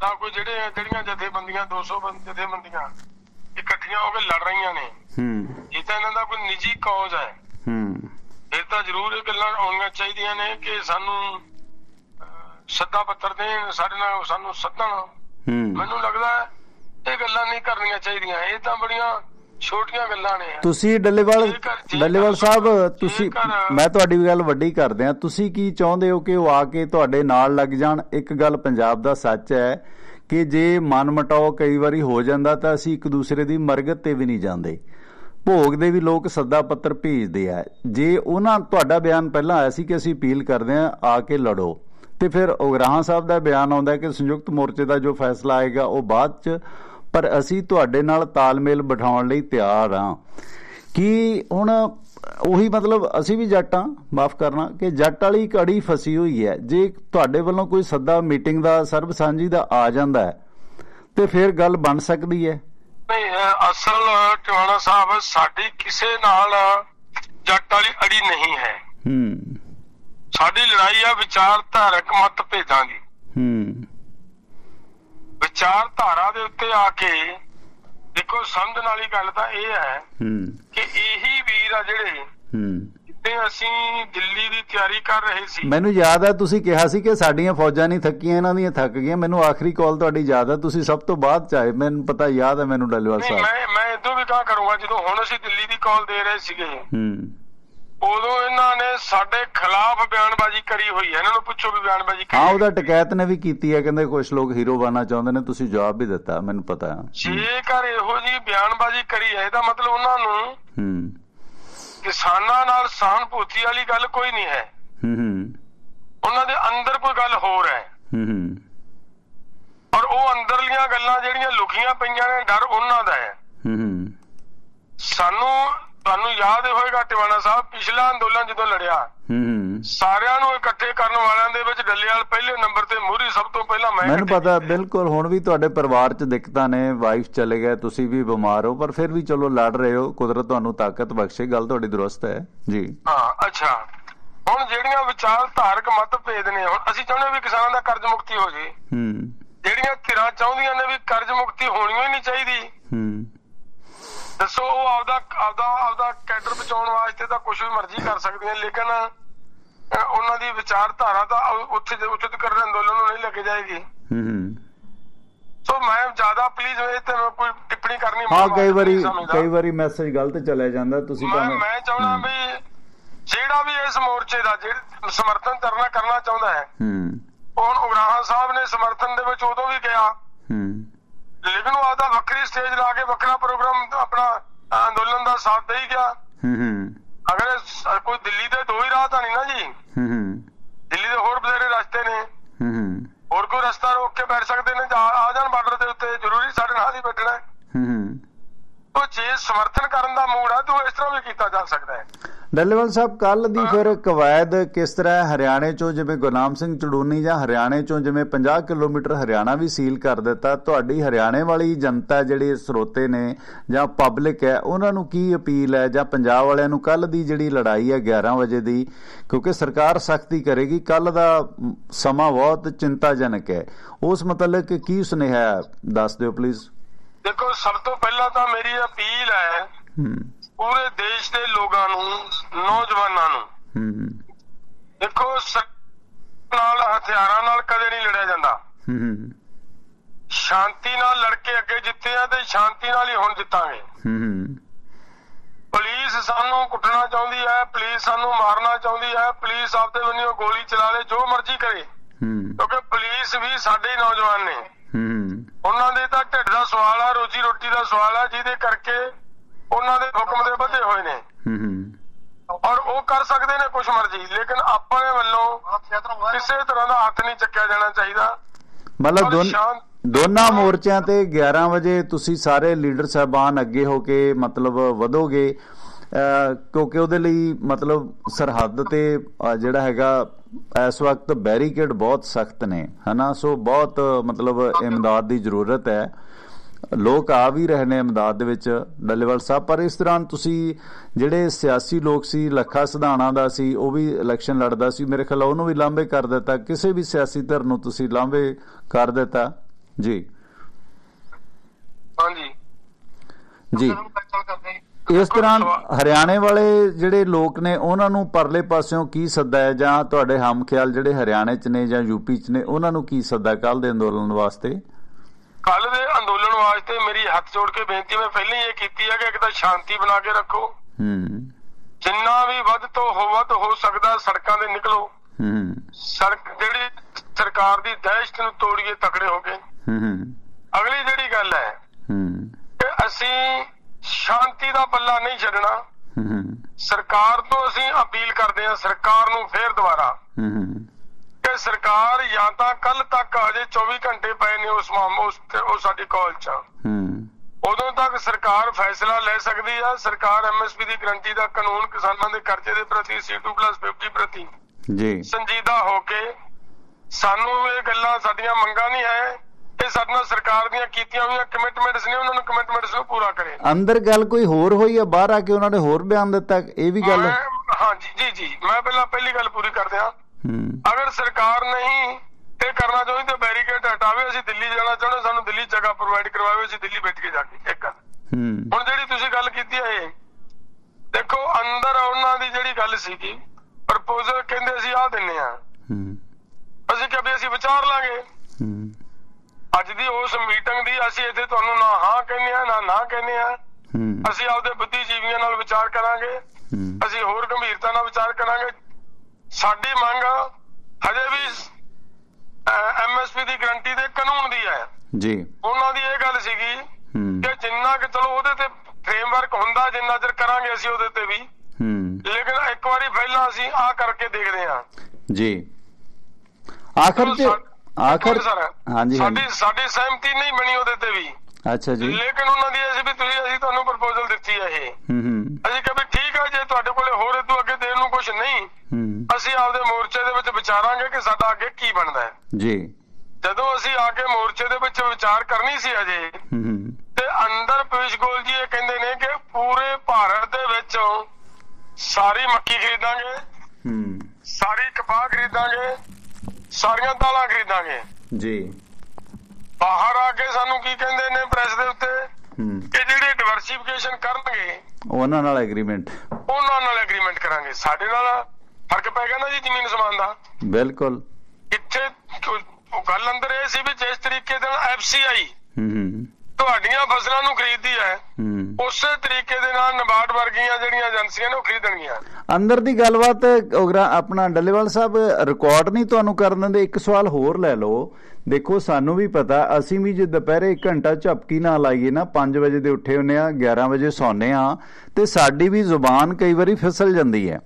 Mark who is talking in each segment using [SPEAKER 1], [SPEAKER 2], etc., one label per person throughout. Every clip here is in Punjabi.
[SPEAKER 1] ਸਾਡਾ ਕੋਈ ਜਿਹੜੇ ਜਿਹੜੀਆਂ ਜਥੇਬੰਦੀਆਂ 200 ਬੰਦ ਜਥੇਬੰਦੀਆਂ ਇਕੱਠੀਆਂ ਹੋ ਕੇ ਲੜ ਰਹੀਆਂ ਨੇ
[SPEAKER 2] ਹੂੰ।
[SPEAKER 1] ਇਹ ਤਾਂ ਇਹਨਾਂ ਦਾ ਕੋਈ ਨਿੱਜੀ ਕੌਜ਼ ਹੈ।
[SPEAKER 2] ਹੂੰ।
[SPEAKER 1] ਫਿਰ ਤਾਂ ਜ਼ਰੂਰ ਇਹ ਗੱਲਾਂ ਆਉਣੀਆਂ ਚਾਹੀਦੀਆਂ ਨੇ ਕਿ ਸਾਨੂੰ ਸੱਦਾ ਪੱਤਰ ਦੇਣ ਸਾਡੇ ਨਾਲ ਸਾਨੂੰ ਸੱਦਣ।
[SPEAKER 2] ਹੂੰ।
[SPEAKER 1] ਮੈਨੂੰ ਲੱਗਦਾ ਇਹ ਗੱਲਾਂ ਨਹੀਂ ਕਰਨੀਆਂ ਚਾਹੀਦੀਆਂ। ਇਹ ਤਾਂ ਬੜੀਆਂ ਛੋਟੀਆਂ ਗੱਲਾਂ ਨੇ।
[SPEAKER 2] ਤੁਸੀਂ ਡੱਲੇਵਾਲ ਡੱਲੇਵਾਲ ਸਾਹਿਬ ਤੁਸੀਂ ਮੈਂ ਤੁਹਾਡੀ ਗੱਲ ਵੱਡੀ ਕਰਦੇ ਆ ਤੁਸੀਂ ਕੀ ਚਾਹੁੰਦੇ ਹੋ ਕਿ ਉਹ ਆ ਕੇ ਤੁਹਾਡੇ ਨਾਲ ਲੱਗ ਜਾਣ? ਇੱਕ ਗੱਲ ਪੰਜਾਬ ਦਾ ਸੱਚ ਹੈ ਕਿ ਜੇ ਮਨ ਮਟਾਓ ਕਈ ਵਾਰੀ ਹੋ ਜਾਂਦਾ ਤਾਂ ਅਸੀਂ ਇੱਕ ਦੂਸਰੇ ਦੀ ਮਰਗਤ ਤੇ ਵੀ ਨਹੀਂ ਜਾਂਦੇ। ਭੋਗ ਦੇ ਵੀ ਲੋਕ ਸੱਦਾ ਪੱਤਰ ਭੇਜਦੇ ਆ। ਜੇ ਉਹਨਾਂ ਤੁਹਾਡਾ ਬਿਆਨ ਪਹਿਲਾਂ ਆਇਆ ਸੀ ਕਿ ਅਸੀਂ ਅਪੀਲ ਕਰਦੇ ਆ ਆ ਕੇ ਲੜੋ। ਤੇ ਫਿਰ ਉਗਰਾਹਾਂ ਸਾਹਿਬ ਦਾ ਬਿਆਨ ਆਉਂਦਾ ਕਿ ਸੰਯੁਕਤ ਮੋਰਚੇ ਦਾ ਜੋ ਫੈਸਲਾ ਆਏਗਾ ਉਹ ਬਾਅਦ ਚ ਪਰ ਅਸੀਂ ਤੁਹਾਡੇ ਨਾਲ ਤਾਲਮੇਲ ਬਿਠਾਉਣ ਲਈ ਤਿਆਰ ਹਾਂ। ਕੀ ਹੁਣ ਉਹੀ ਮਤਲਬ ਅਸੀਂ ਵੀ ਜੱਟਾਂ ਮਾਫ ਕਰਨਾ ਕਿ ਜੱਟ ਵਾਲੀ ਕੜੀ ਫਸੀ ਹੋਈ ਹੈ। ਜੇ ਤੁਹਾਡੇ ਵੱਲੋਂ ਕੋਈ ਸੱਦਾ ਮੀਟਿੰਗ ਦਾ ਸਰਬ ਸਾਂਝੀ ਦਾ ਆ ਜਾਂਦਾ ਹੈ ਤੇ ਫਿਰ ਗੱਲ ਬਣ ਸਕਦੀ ਹੈ।
[SPEAKER 1] ਨਹੀਂ ਅਸਲ ਟਿਵਾਣਾ ਸਾਹਿਬ ਸਾਡੀ ਕਿਸੇ ਨਾਲ ਜੱਟ ਵਾਲੀ ਅੜੀ ਨਹੀਂ ਹੈ।
[SPEAKER 2] ਹੂੰ।
[SPEAKER 1] ਸਾਡੀ ਲੜਾਈ ਆ ਵਿਚਾਰਧਾਰਕ ਮਤ ਭੇਦਾਂ ਦੀ
[SPEAKER 2] ਹੂੰ।
[SPEAKER 1] ਵਿਚਾਰਧਾਰਾ ਦੇ ਉੱਤੇ ਆ ਕੇ ਦੇਖੋ ਸਮਝਣ ਵਾਲੀ ਗੱਲ ਤਾਂ ਇਹ ਹੈ ਕਿ ਇਹੀ ਵੀਰ ਆ ਜਿਹੜੇ ਜਿੱਤੇ ਅਸੀਂ ਦਿੱਲੀ ਦੀ ਤਿਆਰੀ ਕਰ ਰਹੇ ਸੀ।
[SPEAKER 2] ਮੈਨੂੰ ਯਾਦ ਹੈ ਤੁਸੀਂ ਕਿਹਾ ਸੀ ਕਿ ਸਾਡੀਆਂ ਫੌਜਾਂ ਨਹੀਂ ਥੱਕੀਆਂ ਇਹਨਾਂ ਦੀਆਂ ਥੱਕ ਗਈਆਂ। ਮੈਨੂੰ ਆਖਰੀ ਕਾਲ ਤੁਹਾਡੀ ਯਾਦ ਹੈ ਤੁਸੀਂ ਸਭ ਤੋਂ ਬਾਅਦ ਚ ਆਏ। ਮੈਨੂੰ ਪਤਾ ਯਾਦ ਹੈ ਮੈਨੂੰ ਡੱਲੇਵਾਲ ਸਾਹਿਬ।
[SPEAKER 1] ਮੈਂ ਮੈਂ ਇਦੋਂ ਵੀ ਕਹਾ ਕਰੂੰਗਾ ਜਦੋਂ ਹੁਣ ਅਸੀਂ ਦਿੱਲੀ ਦੀ ਕਾਲ ਦੇ ਰਹੇ ਸੀਗੇ।
[SPEAKER 2] ਹੂੰ।
[SPEAKER 1] ਉਦੋਂ ਇਹਨਾਂ ਨੇ ਸਾਡੇ ਖਿਲਾਫ ਬਿਆਨਬਾਜ਼ੀ ਕਰੀ ਹੋਈ ਹੈ। ਇਹਨਾਂ ਨੂੰ ਪੁੱਛੋ ਵੀ ਬਿਆਨਬਾਜ਼ੀ
[SPEAKER 2] ਹਾਂ
[SPEAKER 1] ਹੈ।
[SPEAKER 2] ਉਹਦਾ ਟਕੈਤ ਨੇ ਵੀ ਕੀਤੀ ਹੈ। ਕਹਿੰਦੇ ਕੁਝ ਲੋਕ ਹੀਰੋ ਬਣਨਾ ਚਾਹੁੰਦੇ ਨੇ ਤੁਸੀਂ ਜਵਾਬ ਵੀ ਦਿੱਤਾ ਮੈਨੂੰ ਪਤਾ। ਹੈ
[SPEAKER 1] ਜੇਕਰ ਇਹੋ ਜੀ ਬਿਆਨਬਾਜ਼ੀ ਕਰੀ ਹੈ ਇਹਦਾ ਮਤਲਬ ਉਹਨਾਂ ਨੂੰ
[SPEAKER 2] ਹੂੰ।
[SPEAKER 1] ਕਿਸਾਨਾਂ ਨਾਲ ਸਹਾਨਭੂਤੀ ਵਾਲੀ ਗੱਲ ਕੋਈ ਨਹੀਂ ਹੈ।
[SPEAKER 2] ਹੂੰ ਹੂੰ।
[SPEAKER 1] ਉਹਨਾਂ ਦੇ ਅੰਦਰ ਕੋਈ ਗੱਲ ਹੋਰ ਹੈ।
[SPEAKER 2] ਹੂੰ ਹੂੰ।
[SPEAKER 1] ਔਰ ਉਹ ਅੰਦਰਲੀਆਂ ਗੱਲਾਂ ਜਿਹੜੀਆਂ ਲੁਕੀਆਂ ਪਈਆਂ ਨੇ ਡਰ ਉਹਨਾਂ ਦਾ ਹੈ।
[SPEAKER 2] ਹੂੰ ਹੂੰ।
[SPEAKER 1] ਸਾਨੂੰ ਤੁਹਾਨੂੰ ਯਾਦ ਹੋਏਗਾ ਟਿਵਾਣਾ ਸਾਹਿਬ ਪਿਛਲਾ ਅੰਦੋਲਨ ਜਦੋਂ ਲੜਿਆ
[SPEAKER 2] ਹੂੰ
[SPEAKER 1] ਸਾਰਿਆਂ ਨੂੰ ਇਕੱਠੇ ਕਰਨ ਵਾਲਿਆਂ ਦੇ ਵਿੱਚ ਡੱਲੇਵਾਲ ਪਹਿਲੇ ਨੰਬਰ ਤੇ ਮੂਹਰੀ ਸਭ ਤੋਂ ਪਹਿਲਾਂ ਮੈਂ
[SPEAKER 2] ਮੈਨੂੰ ਪਤਾ ਬਿਲਕੁਲ ਹੁਣ ਵੀ ਤੁਹਾਡੇ ਪਰਿਵਾਰ 'ਚ ਦਿੱਕਤਾਂ ਨੇ ਵਾਈਫ ਚਲੇ ਗਏ ਤੁਸੀਂ ਵੀ ਬਿਮਾਰ ਹੋ ਪਰ ਫਿਰ ਵੀ ਚਲੋ ਲੜ ਰਹੇ ਹੋ ਕੁਦਰਤ ਤੁਹਾਨੂੰ ਤਾਕਤ ਬਖਸ਼ੇ ਗੱਲ ਤੁਹਾਡੀ ਦਰੁਸਤ ਹੈ ਜੀ।
[SPEAKER 1] ਹਾਂ ਅੱਛਾ। ਹੁਣ ਜਿਹੜੀਆਂ ਵਿਚਾਰ ਧਾਰਕ ਮਤਭੇਦ ਨੇ ਹੁਣ ਅਸੀਂ ਚਾਹੁੰਦੇ ਵੀ ਕਿਸਾਨਾਂ ਦਾ ਕਰਜ਼ ਮੁਕਤੀ ਹੋ ਜੇ।
[SPEAKER 2] ਹੂੰ।
[SPEAKER 1] ਜਿਹੜੀਆਂ ਧਿਰਾਂ ਚਾਹੁੰਦੀਆਂ ਨੇ ਵੀ ਕਰਜ਼ ਮੁਕਤੀ ਹੋਣੀ ਹੀ ਨਹੀਂ ਚਾਹੀਦੀ।
[SPEAKER 2] ਹੂੰ।
[SPEAKER 1] ਦੱਸੋ ਉਹ ਆਪਦਾ ਆਪਦਾ ਆਪਦਾ ਕੈਡਰ ਬਚਾਉਣ ਵਾਸਤੇ ਤਾਂ ਕੁਝ ਵੀ ਮਰਜ਼ੀ ਕਰ ਸਕਦੀਆਂ ਲੇਕਿਨ ਅਹ, ਉਹਨਾਂ ਦੀ ਵਿਚਾਰਧਾਰਾ ਤਾਂ ਉੱਥੇ ਦੇ ਉਚਿਤ ਕਰਨ ਅੰਦੋਲਨ ਨੂੰ ਨਹੀਂ ਲੱਗੇ ਜਾਏਗੀ।
[SPEAKER 2] ਹੂੰ ਹੂੰ।
[SPEAKER 1] ਸੋ ਮੈਂ ਜ਼ਿਆਦਾ ਪਲੀਜ਼ ਇਹ ਤੇ ਮੈਂ ਕੋਈ ਟਿੱਪਣੀ ਕਰਨੀ
[SPEAKER 2] ਹਾਂ ਕਈ ਵਾਰੀ। ਕਈ ਵਾਰੀ ਮੈਸੇਜ ਗਲਤ ਚਲਿਆ ਜਾਂਦਾ ਤੁਸੀਂ
[SPEAKER 1] ਮੈਂ
[SPEAKER 2] ਭਾਵੇਂ
[SPEAKER 1] ਮੈਂ ਚਾਹੁੰਦਾ ਵੀ ਜਿਹੜਾ ਵੀ ਇਸ ਮੋਰਚੇ ਦਾ ਜਿਹੜਾ ਸਮਰਥਨ ਕਰਨਾ ਕਰਨਾ ਚਾਹੁੰਦਾ ਹੈ
[SPEAKER 2] ਹੂੰ।
[SPEAKER 1] ਹੁਣ ਉਗਰਾਹਾਂ ਸਾਹਿਬ ਨੇ ਸਮਰਥਨ ਦੇ ਵਿੱਚ ਉਦੋਂ ਵੀ ਗਿਆ
[SPEAKER 2] ਹੂੰ।
[SPEAKER 1] ਲੇਕਿਨ ਉਹ ਆਦਾ ਵੱਖਰੀ ਸਟੇਜ ਲਾ ਕੇ ਵੱਖਰਾ ਪ੍ਰੋਗਰਾਮ ਆਪਣਾ ਅੰਦੋਲਨ ਦਾ ਸਾਥ ਦੇ ਹੀ ਗਿਆ।
[SPEAKER 2] ਹੂੰ ਹੂੰ।
[SPEAKER 1] ਅਗਰ ਕੋਈ ਦਿੱਲੀ ਦੇ ਦੋ ਹੀ ਰਾਹ ਤਾਂ ਨਹੀਂ ਨਾ ਜੀ।
[SPEAKER 2] ਹੂੰ ਹੂੰ।
[SPEAKER 1] ਦਿੱਲੀ ਦੇ ਹੋਰ ਬਥੇਰੇ ਰਸਤੇ ਨੇ।
[SPEAKER 2] ਹੂੰ ਹੂੰ।
[SPEAKER 1] ਹੋਰ ਕੋਈ ਰਸਤਾ ਰੋਕ ਕੇ ਬੈਠ ਸਕਦੇ ਨੇ ਆ ਜਾਣ ਬਾਰਡਰ ਦੇ ਉੱਤੇ ਜ਼ਰੂਰੀ ਸਾਡੇ ਨਾਲ ਹੀ ਬੈਠਣਾ। ਹੈ।
[SPEAKER 2] ਹੂੰ।
[SPEAKER 1] ਉਹ ਜੇ ਸਮਰਥਨ ਕਰਨ ਦਾ ਮੂਡ ਹੈ ਤਾਂ ਇਸ ਤਰ੍ਹਾਂ ਵੀ ਕੀਤਾ ਜਾ ਸਕਦਾ ਹੈ।
[SPEAKER 2] ਡੱਲੇਵਾਲ ਸਾਹਿਬ ਕੱਲ ਦੀ ਫਿਰ ਕਵਾਇਦ ਕਿਸ ਤਰ੍ਹਾਂ? ਹਰਿਆਣੇ ਚੋਂ ਜਿਵੇਂ ਗੁਰਨਾਮ ਸਿੰਘ ਚੜੂਨੀ ਜਾਂ ਹਰਿਆਣੇ ਚੋਂ ਜਿਵੇਂ 50 ਕਿਲੋਮੀਟਰ ਹਰਿਆਣਾ ਵੀ ਸੀਲ ਕਰ ਦਿੱਤਾ ਤੁਹਾਡੀ ਹਰਿਆਣੇ ਵਾਲੀ ਜਨਤਾ ਜਿਹੜੀ ਸਰੋਤੇ ਨੇ ਜਾਂ ਪਬਲਿਕ ਹੈ ਉਹਨਾਂ ਨੂੰ ਕੀ ਅਪੀਲ ਹੈ? ਜਾਂ ਪੰਜਾਬ ਵਾਲਿਆਂ ਨੂੰ ਕੱਲ ਦੀ ਜਿਹੜੀ ਲੜਾਈ ਹੈ 11 ਵਜੇ ਦੀ ਕਿਉਂਕਿ ਸਰਕਾਰ ਸਖਤੀ ਕਰੇਗੀ ਕੱਲ ਦਾ ਸਮਾਂ ਬਹੁਤ ਚਿੰਤਾਜਨਕ ਹੈ। ਉਸ ਮਤਲਬ ਕਿ ਸੁਨੇਹਾ? ਦੱਸ ਦਿਓ ਪਲੀਜ਼
[SPEAKER 1] ਦੇਖੋ ਸਭ ਤੋਂ ਪਹਿਲਾਂ ਤਾਂ ਮੇਰੀ ਅਪੀਲ ਹੈ
[SPEAKER 2] ਹੂੰ।
[SPEAKER 1] ਪੂਰੇ ਦੇਸ਼ ਦੇ ਲੋਕਾਂ ਨੂੰ ਨੌਜਵਾਨਾਂ ਨੂੰ।
[SPEAKER 2] ਹੂੰ
[SPEAKER 1] ਦੇਖੋ ਨਾਲ ਹਥਿਆਰਾਂ ਨਾਲ ਕਦੇ ਨਹੀਂ ਲੜਿਆ ਜਾਂਦਾ।
[SPEAKER 2] ਹੂੰ
[SPEAKER 1] ਸ਼ਾਂਤੀ ਨਾਲ ਲੜ ਕੇ ਅੱਗੇ ਜਿੱਤੇ ਆ ਤੇ ਸ਼ਾਂਤੀ ਨਾਲ ਹੀ ਹੁਣ ਜਿੱਤਾਂਗੇ।
[SPEAKER 2] ਹੂੰ
[SPEAKER 1] ਪੁਲਿਸ ਸਾਨੂੰ ਕੁੱਟਣਾ ਚਾਹੁੰਦੀ ਹੈ ਪੁਲਿਸ ਸਾਨੂੰ ਮਾਰਨਾ ਚਾਹੁੰਦੀ ਹੈ ਪੁਲਿਸ ਆਪਦੇ ਵੱਲੋਂ ਗੋਲੀ ਚਲਾ ਲੇ ਜੋ ਮਰਜ਼ੀ ਕਰੇ।
[SPEAKER 2] ਹੂੰ।
[SPEAKER 1] ਕਿਉਂਕਿ ਪੁਲਿਸ ਵੀ ਸਾਡੇ ਹੀ ਨੌਜਵਾਨ ਨੇ।
[SPEAKER 2] ਹੂੰ।
[SPEAKER 1] ਉਹਨਾਂ ਦੇ ਤਾਂ ਢਿੱਡ ਦਾ ਸਵਾਲ ਆ ਰੋਜੀ ਰੋਟੀ ਦਾ ਸਵਾਲ ਆ ਜਿਹਦੇ ਕਰਕੇ ਉਹਨਾਂ ਦੇ ਹੁਕਮ ਦੇ ਵਧੇ ਹੋਏ ਨੇ।
[SPEAKER 2] ਹੂੰ ਹੂੰ।
[SPEAKER 1] ਔਰ ਉਹ ਕਰ ਸਕਦੇ ਨੇ ਕੁਝ ਮਰਜ਼ੀ ਲੇਕਿਨ ਆਪਣੇ ਵੱਲੋਂ ਕਿਸੇ ਤਰ੍ਹਾਂ ਦਾ ਹੱਥ ਨਹੀਂ ਚੱਕਿਆ ਜਾਣਾ ਚਾਹੀਦਾ।
[SPEAKER 2] ਮਤਲਬ ਦੋਨ ਮੋਰਚਿਆਂ ਤੇ 11 ਵਜੇ ਤੁਸੀਂ ਸਾਰੇ ਲੀਡਰ ਸਾਹਿਬਾਨ ਅੱਗੇ ਹੋ ਕੇ ਮਤਲਬ ਵਧੋਗੇ ਕਿਉਂਕਿ ਉਹਦੇ ਲਈ ਮਤਲਬ ਸਰਹੱਦ ਤੇ ਜਿਹੜਾ ਹੈਗਾ ਇਸ ਵਕਤ ਬੈਰੀਕੇਡ ਬਹੁਤ ਸਖਤ ਨੇ ਹਨਾ? ਸੋ ਬਹੁਤ ਮਤਲਬ ਇਮਦਾਦ ਦੀ ਜ਼ਰੂਰਤ ਹੈ। ਲੋਕ ਆ ਵੀ ਰਹੇ ਨੇ ਇਮਦਾਦ ਦੇ ਵਿੱਚ ਡੱਲੇਵਾਲ ਸਾਹਿਬ ਪਰ ਇਸ ਦੌਰਾਨ ਤੁਸੀਂ ਜਿਹੜੇ ਸਿਆਸੀ ਲੋਕ ਸੀ ਲੱਖਾ ਸਿਧਾਣਾ ਦਾ ਸੀ ਉਹ ਵੀ ਇਲੈਕਸ਼ਨ ਲੜਦਾ ਸੀ ਮੇਰੇ ਖਿਆਲ ਉਹਨੂੰ ਵੀ ਲਾਂਭੇ ਕਰ ਦਿੱਤਾ ਕਿਸੇ ਵੀ ਸਿਆਸੀ ਧਿਰ ਨੂੰ ਤੁਸੀਂ ਲਾਂਭੇ ਕਰ ਦਿੱਤਾ? ਜੀ।
[SPEAKER 1] ਹਾਂਜੀ।
[SPEAKER 2] ਜੀ। ਇਸ ਤਰ੍ਹਾਂ ਹਰਿਆਣੇ ਵਾਲੇ ਜਿਹੜੇ ਲੋਕ ਨੇ ਉਹਨਾਂ ਨੂੰ ਪਰਲੇ ਪਾਸਿਓਂ ਕੀ ਸੱਦਾ ਹੈ? ਜਾਂ ਤੁਹਾਡੇ ਹਮਖਿਆਲ ਜਿਹੜੇ ਹਰਿਆਣੇ 'ਚ ਨੇ ਜਾਂ ਯੂਪੀ 'ਚ ਨੇ ਉਹਨਾਂ ਨੂੰ ਕੀ ਸੱਦਾ ਕੱਲ ਦੇ ਅੰਦੋਲਨ ਵਾਸਤੇ?
[SPEAKER 1] ਕੱਲ ਦੇ ਅੰਦੋਲਨ ਵਾਸਤੇ ਮੇਰੀ ਹੱਥ ਜੋੜ ਕੇ ਬੇਨਤੀ ਮੈਂ ਪਹਿਲਾਂ ਹੀ ਇਹ ਕੀਤੀ ਹੈ ਕਿ ਇੱਕ ਤਾਂ ਸ਼ਾਂਤੀ ਬਣਾ ਕੇ ਰੱਖੋ।
[SPEAKER 2] ਹੂੰ।
[SPEAKER 1] ਜਿੰਨਾ ਵੀ ਵੱਧ ਤੋਂ ਵੱਧ ਹੋ ਸਕਦਾ ਸੜਕਾਂ ਤੇ ਨਿਕਲੋ।
[SPEAKER 2] ਹੂੰ।
[SPEAKER 1] ਸੜਕ ਜਿਹੜੀ ਸਰਕਾਰ ਦੀ ਦਹਿਸ਼ਤ ਨੂੰ ਤੋੜੀਏ ਤਕੜੇ ਹੋ ਕੇ।
[SPEAKER 2] ਹੂੰ ਹੂੰ।
[SPEAKER 1] ਅਗਲੀ ਜਿਹੜੀ ਗੱਲ ਹੈ
[SPEAKER 2] ਹੂੰ।
[SPEAKER 1] ਕਿ ਅਸੀਂ ਸ਼ਾਂਤੀ ਦਾ ਪੱਲਾ ਨਹੀਂ ਛੱਡਣਾ।
[SPEAKER 2] ਹੂੰ।
[SPEAKER 1] ਸਰਕਾਰ ਤੋਂ ਅਸੀਂ ਅਪੀਲ ਕਰਦੇ ਹਾਂ ਸਰਕਾਰ ਨੂੰ ਫੇਰ ਦੁਬਾਰਾ।
[SPEAKER 2] ਹੂੰ।
[SPEAKER 1] ਸਰਕਾਰ ਜਾਂ ਤਾਂ ਕੱਲ ਤੱਕ ਅਜੇ 24 ਘੰਟੇ ਪਏ ਨੇ ਉਸ ਮਾਮਲੇ ਉਸ ਉਹ ਸਾਡੀ ਕਾਲ 'ਚ
[SPEAKER 2] ਹੂੰ।
[SPEAKER 1] ਉਦੋਂ ਤੱਕ ਸਰਕਾਰ ਫੈਸਲਾ ਲੈ ਸਕਦੀ ਹੈ ਸਰਕਾਰ ਐਮਐਸਪੀ ਦੀ ਗਰੰਟੀ ਦਾ ਕਾਨੂੰਨ ਕਿਸਾਨਾਂ ਦੇ ਕਰਜ਼ੇ ਦੇ ਪ੍ਰਤੀ C2+50 ਪ੍ਰਤੀ
[SPEAKER 2] ਜੀ।
[SPEAKER 1] ਸੰਜੀਦਾ ਹੋ ਕੇ ਸਾਨੂੰ ਇਹ ਗੱਲਾਂ ਸਾਡੀਆਂ ਮੰਗਾਂ ਨਹੀਂ ਹੈ ਇਹ ਸਾਡੇ ਨਾਲ ਸਰਕਾਰ ਦੀਆਂ ਕੀਤੀਆਂ ਹੋਈਆਂ ਕਮਿਟਮੈਂਟਸ ਨੇ ਉਹਨਾਂ ਨੂੰ ਕਮਿਟਮੈਂਟਸ ਨੂੰ ਪੂਰਾ ਕਰੇ।
[SPEAKER 2] ਅੰਦਰ ਗੱਲ ਕੋਈ ਹੋਰ ਹੋਈ ਆ ਬਾਹਰ ਆ ਕੇ ਉਹਨਾਂ ਨੇ ਹੋਰ ਬਿਆਨ ਦਿੱਤਾ? ਇਹ ਵੀ ਗੱਲ
[SPEAKER 1] ਮੈਂ ਹਾਂ ਜੀ ਜੀ ਮੈਂ ਪਹਿਲਾਂ ਪਹਿਲੀ ਗੱਲ ਪੂਰੀ ਕਰ ਦਿਆਂ
[SPEAKER 2] ਹੂੰ
[SPEAKER 1] ਅਗਰ ਸਰਕਾਰ ਨਹੀਂ ਇਹ ਕਰਨਾ ਚਾਹੁੰਦੀ ਤਾਂ ਬੈਰੀਕੇਡ ਹਟਾਵੇ ਅਸੀਂ ਦਿੱਲੀ ਜਾਣਾ ਚਾਹੁੰਦੇ ਸਾਨੂੰ ਦਿੱਲੀ ਜਗ੍ਹਾ ਪ੍ਰੋਵਾਈਡ ਕਰਵਾਵੇ ਅਸੀਂ ਦਿੱਲੀ ਬੈਠ ਕੇ ਜਾ ਕੇ ਇੱਕ ਗੱਲ।
[SPEAKER 2] ਹੂੰ।
[SPEAKER 1] ਹੁਣ ਜਿਹੜੀ ਤੁਸੀਂ ਗੱਲ ਕੀਤੀ ਹੈ ਦੇਖੋ ਅੰਦਰ ਉਹਨਾਂ ਦੀ ਜਿਹੜੀ ਗੱਲ ਸੀਗੀ ਪ੍ਰਪੋਜ਼ਲ ਕਹਿੰਦੇ ਅਸੀਂ ਆਹ ਦਿੰਨੇ ਆ
[SPEAKER 2] ਹੂੰ।
[SPEAKER 1] ਅਸੀਂ ਕਿਹਾ ਵੀ ਅਸੀਂ ਵਿਚਾਰ ਲਾਂਗੇ।
[SPEAKER 2] ਹੂੰ।
[SPEAKER 1] ਅੱਜ ਦੀ ਉਸ ਮੀਟਿੰਗ ਦੀ ਅਸੀਂ ਇੱਥੇ ਤੁਹਾਨੂੰ ਨਾ ਹਾਂ ਕਹਿੰਦੇ ਆ ਨਾ ਨਾ ਕਹਿੰਦੇ ਆ
[SPEAKER 2] ਹੂੰ।
[SPEAKER 1] ਅਸੀਂ ਆਪਦੇ ਬੁੱਧੀਜੀਵੀਆਂ ਨਾਲ ਵਿਚਾਰ ਕਰਾਂਗੇ। ਅਸੀਂ ਹੋਰ ਗੰਭੀਰਤਾ ਨਾਲ ਵਿਚਾਰ ਕਰਾਂਗੇ। ਸਾਡੀ ਮੰਗ ਹਜੇ ਵੀ ਐਮਐਸਪੀ ਦੀ ਗਰੰਟੀ ਦੇ ਕਾਨੂੰਨ ਦੀ ਹੈ।
[SPEAKER 2] ਜੀ।
[SPEAKER 1] ਉਹਨਾਂ ਦੀ ਇਹ ਗੱਲ ਸੀਗੀ ਕਿ ਜਿੰਨਾ ਕਿ ਚਲੋ ਉਹਦੇ ਤੇ ਫਰੇਮਵਰਕ ਹੁੰਦਾ ਜਿੰਨਾ ਚਿਰ ਕਰਾਂਗੇ ਅਸੀਂ ਉਹਦੇ ਤੇ ਵੀ।
[SPEAKER 2] ਹੂੰ।
[SPEAKER 1] ਲੇਕਿਨ ਇੱਕ ਵਾਰੀ ਪਹਿਲਾਂ ਅਸੀਂ ਆਹ ਕਰਕੇ ਦੇਖਦੇ ਹਾਂ।
[SPEAKER 2] ਜੀ। ਆਖਰ ਤੇ ਆਖਰ ਹਾਂਜੀ।
[SPEAKER 1] ਸਾਡੀ ਸਾਡੀ ਸਹਿਮਤੀ ਨਹੀਂ ਬਣੀ ਉਹਦੇ ਤੇ ਵੀ।
[SPEAKER 2] ਅੱਛਾ ਜੀ।
[SPEAKER 1] ਲੇਕਿਨ ਉਹਨਾਂ ਦੀ ਇਹ ਸੀ ਵੀ ਤੁਸੀਂ ਅਸੀਂ ਤੁਹਾਨੂੰ ਪ੍ਰਪੋਜ਼ਲ ਦਿੱਤੀ ਹੈ ਇਹ।
[SPEAKER 2] ਹੂੰ ਹੂੰ।
[SPEAKER 1] ਅਸੀਂ ਕਿਹਾ ਵੀ ਠੀਕ ਹੈ ਜੇ ਤੁਹਾਡੇ ਕੋਲੇ ਹੋਰ ਤੋਂ ਅੱਗੇ ਦੇਣ ਨੂੰ ਕੁਝ ਨਹੀਂ
[SPEAKER 2] ਹੂੰ।
[SPEAKER 1] ਅਸੀਂ ਆਪਦੇ ਮੋਰਚੇ ਦੇ ਵਿੱਚ ਵਿਚਾਰਾਂਗੇ ਕਿ ਸਾਡਾ ਅੱਗੇ ਕੀ ਬਣਦਾ ਹੈ।
[SPEAKER 2] ਜੀ।
[SPEAKER 1] ਜਦੋਂ ਅਸੀਂ ਆ ਕੇ ਮੋਰਚੇ ਦੇ ਵਿੱਚ ਵਿਚਾਰ ਕਰਨੀ ਸੀ ਅਜੇ ਤੇ ਅੰਦਰ ਪੀਸ਼ ਗੋਲ ਜੀ ਇਹ ਕਹਿੰਦੇ ਨੇ ਕਿ ਪੂਰੇ ਭਾਰਤ ਦੇ ਵਿੱਚੋਂ ਸਾਰੀ ਮੱਕੀ ਖਰੀਦਾਂਗੇ
[SPEAKER 2] ਹੂੰ।
[SPEAKER 1] ਸਾਰੀ ਕਪਾਹ ਖਰੀਦਾਂਗੇ ਸਾਰੀਆਂ ਦਾਲਾਂ ਖਰੀਦਾਂਗੇ।
[SPEAKER 2] ਜੀ।
[SPEAKER 1] ਬਾਹਰ ਆ ਕੇ ਸਾਨੂੰ ਕੀ ਕਹਿੰਦੇ ਨੇ ਪ੍ਰੈਸ ਦੇ ਉੱਤੇ? ਕਿ ਜਿਹੜੇ ਡਿਵਰਸਿਫਿਕੇਸ਼ਨ ਕਰਨਗੇ
[SPEAKER 2] ਉਹਨਾਂ ਨਾਲ ਐਗਰੀਮੈਂਟ
[SPEAKER 1] ਉਹਨਾਂ ਨਾਲ ਐਗਰੀਮੈਂਟ ਕਰਾਂਗੇ। ਸਾਡੇ ਨਾਲ ਫ਼ਰਕ ਪੈ ਗਿਆ ਨਾ ਜੀ ਜ਼ਮੀਨ ਸਮਾਨ ਦਾ?
[SPEAKER 2] ਬਿਲਕੁਲ।
[SPEAKER 1] ਇੱਥੇ ਉਹ ਗੱਲ ਅੰਦਰ ਇਹ ਸੀ ਵੀ ਜਿਸ ਤਰੀਕੇ ਦੇ ਨਾਲ ਐਫਸੀਆਈ
[SPEAKER 2] ਹੂੰ ਹੂੰ।
[SPEAKER 1] ਤੁਹਾਡੀਆਂ ਫਸਲਾਂ ਨੂੰ ਖਰੀਦਦੀ ਹੈ
[SPEAKER 2] ਹੂੰ।
[SPEAKER 1] ਉਸੇ ਤਰੀਕੇ ਦੇ ਨਾਲ ਨਬਾਰਡ ਵਰਗੀਆਂ ਜਿਹੜੀਆਂ ਏਜੰਸੀਆਂ ਨੇ ਉਹ ਖਰੀਦਣਗੀਆਂ।
[SPEAKER 2] ਅੰਦਰ ਦੀ ਗੱਲਬਾਤ ਆਪਣਾ ਡੱਲੇਵਾਲ ਸਾਹਿਬ ਰਿਕਾਰਡ ਨਹੀਂ ਤੁਹਾਨੂੰ ਕਰਨ ਦਿੰਦੇ। ਇੱਕ ਸਵਾਲ ਹੋਰ ਲੈ ਲਓ। ਦੇਖੋ, ਸਾਨੂੰ ਵੀ ਪਤਾ, ਅਸੀਂ ਵੀ ਜੇ ਦੁਪਹਿਰੇ 1 ਘੰਟਾ ਝਪਕੀ ਨਾ ਲਾਈਏ ਨਾ 5 ਵਜੇ ਦੇ ਉੱਠੇ ਹੁੰਨੇ ਆ 11 ਵਜੇ ਸੌਂਦੇ ਆ, ਤੇ ਸਾਡੀ ਵੀ ਜ਼ੁਬਾਨ ਕਈ ਵਾਰੀ ਫਿਸਲ ਜਾਂਦੀ ਹੈ।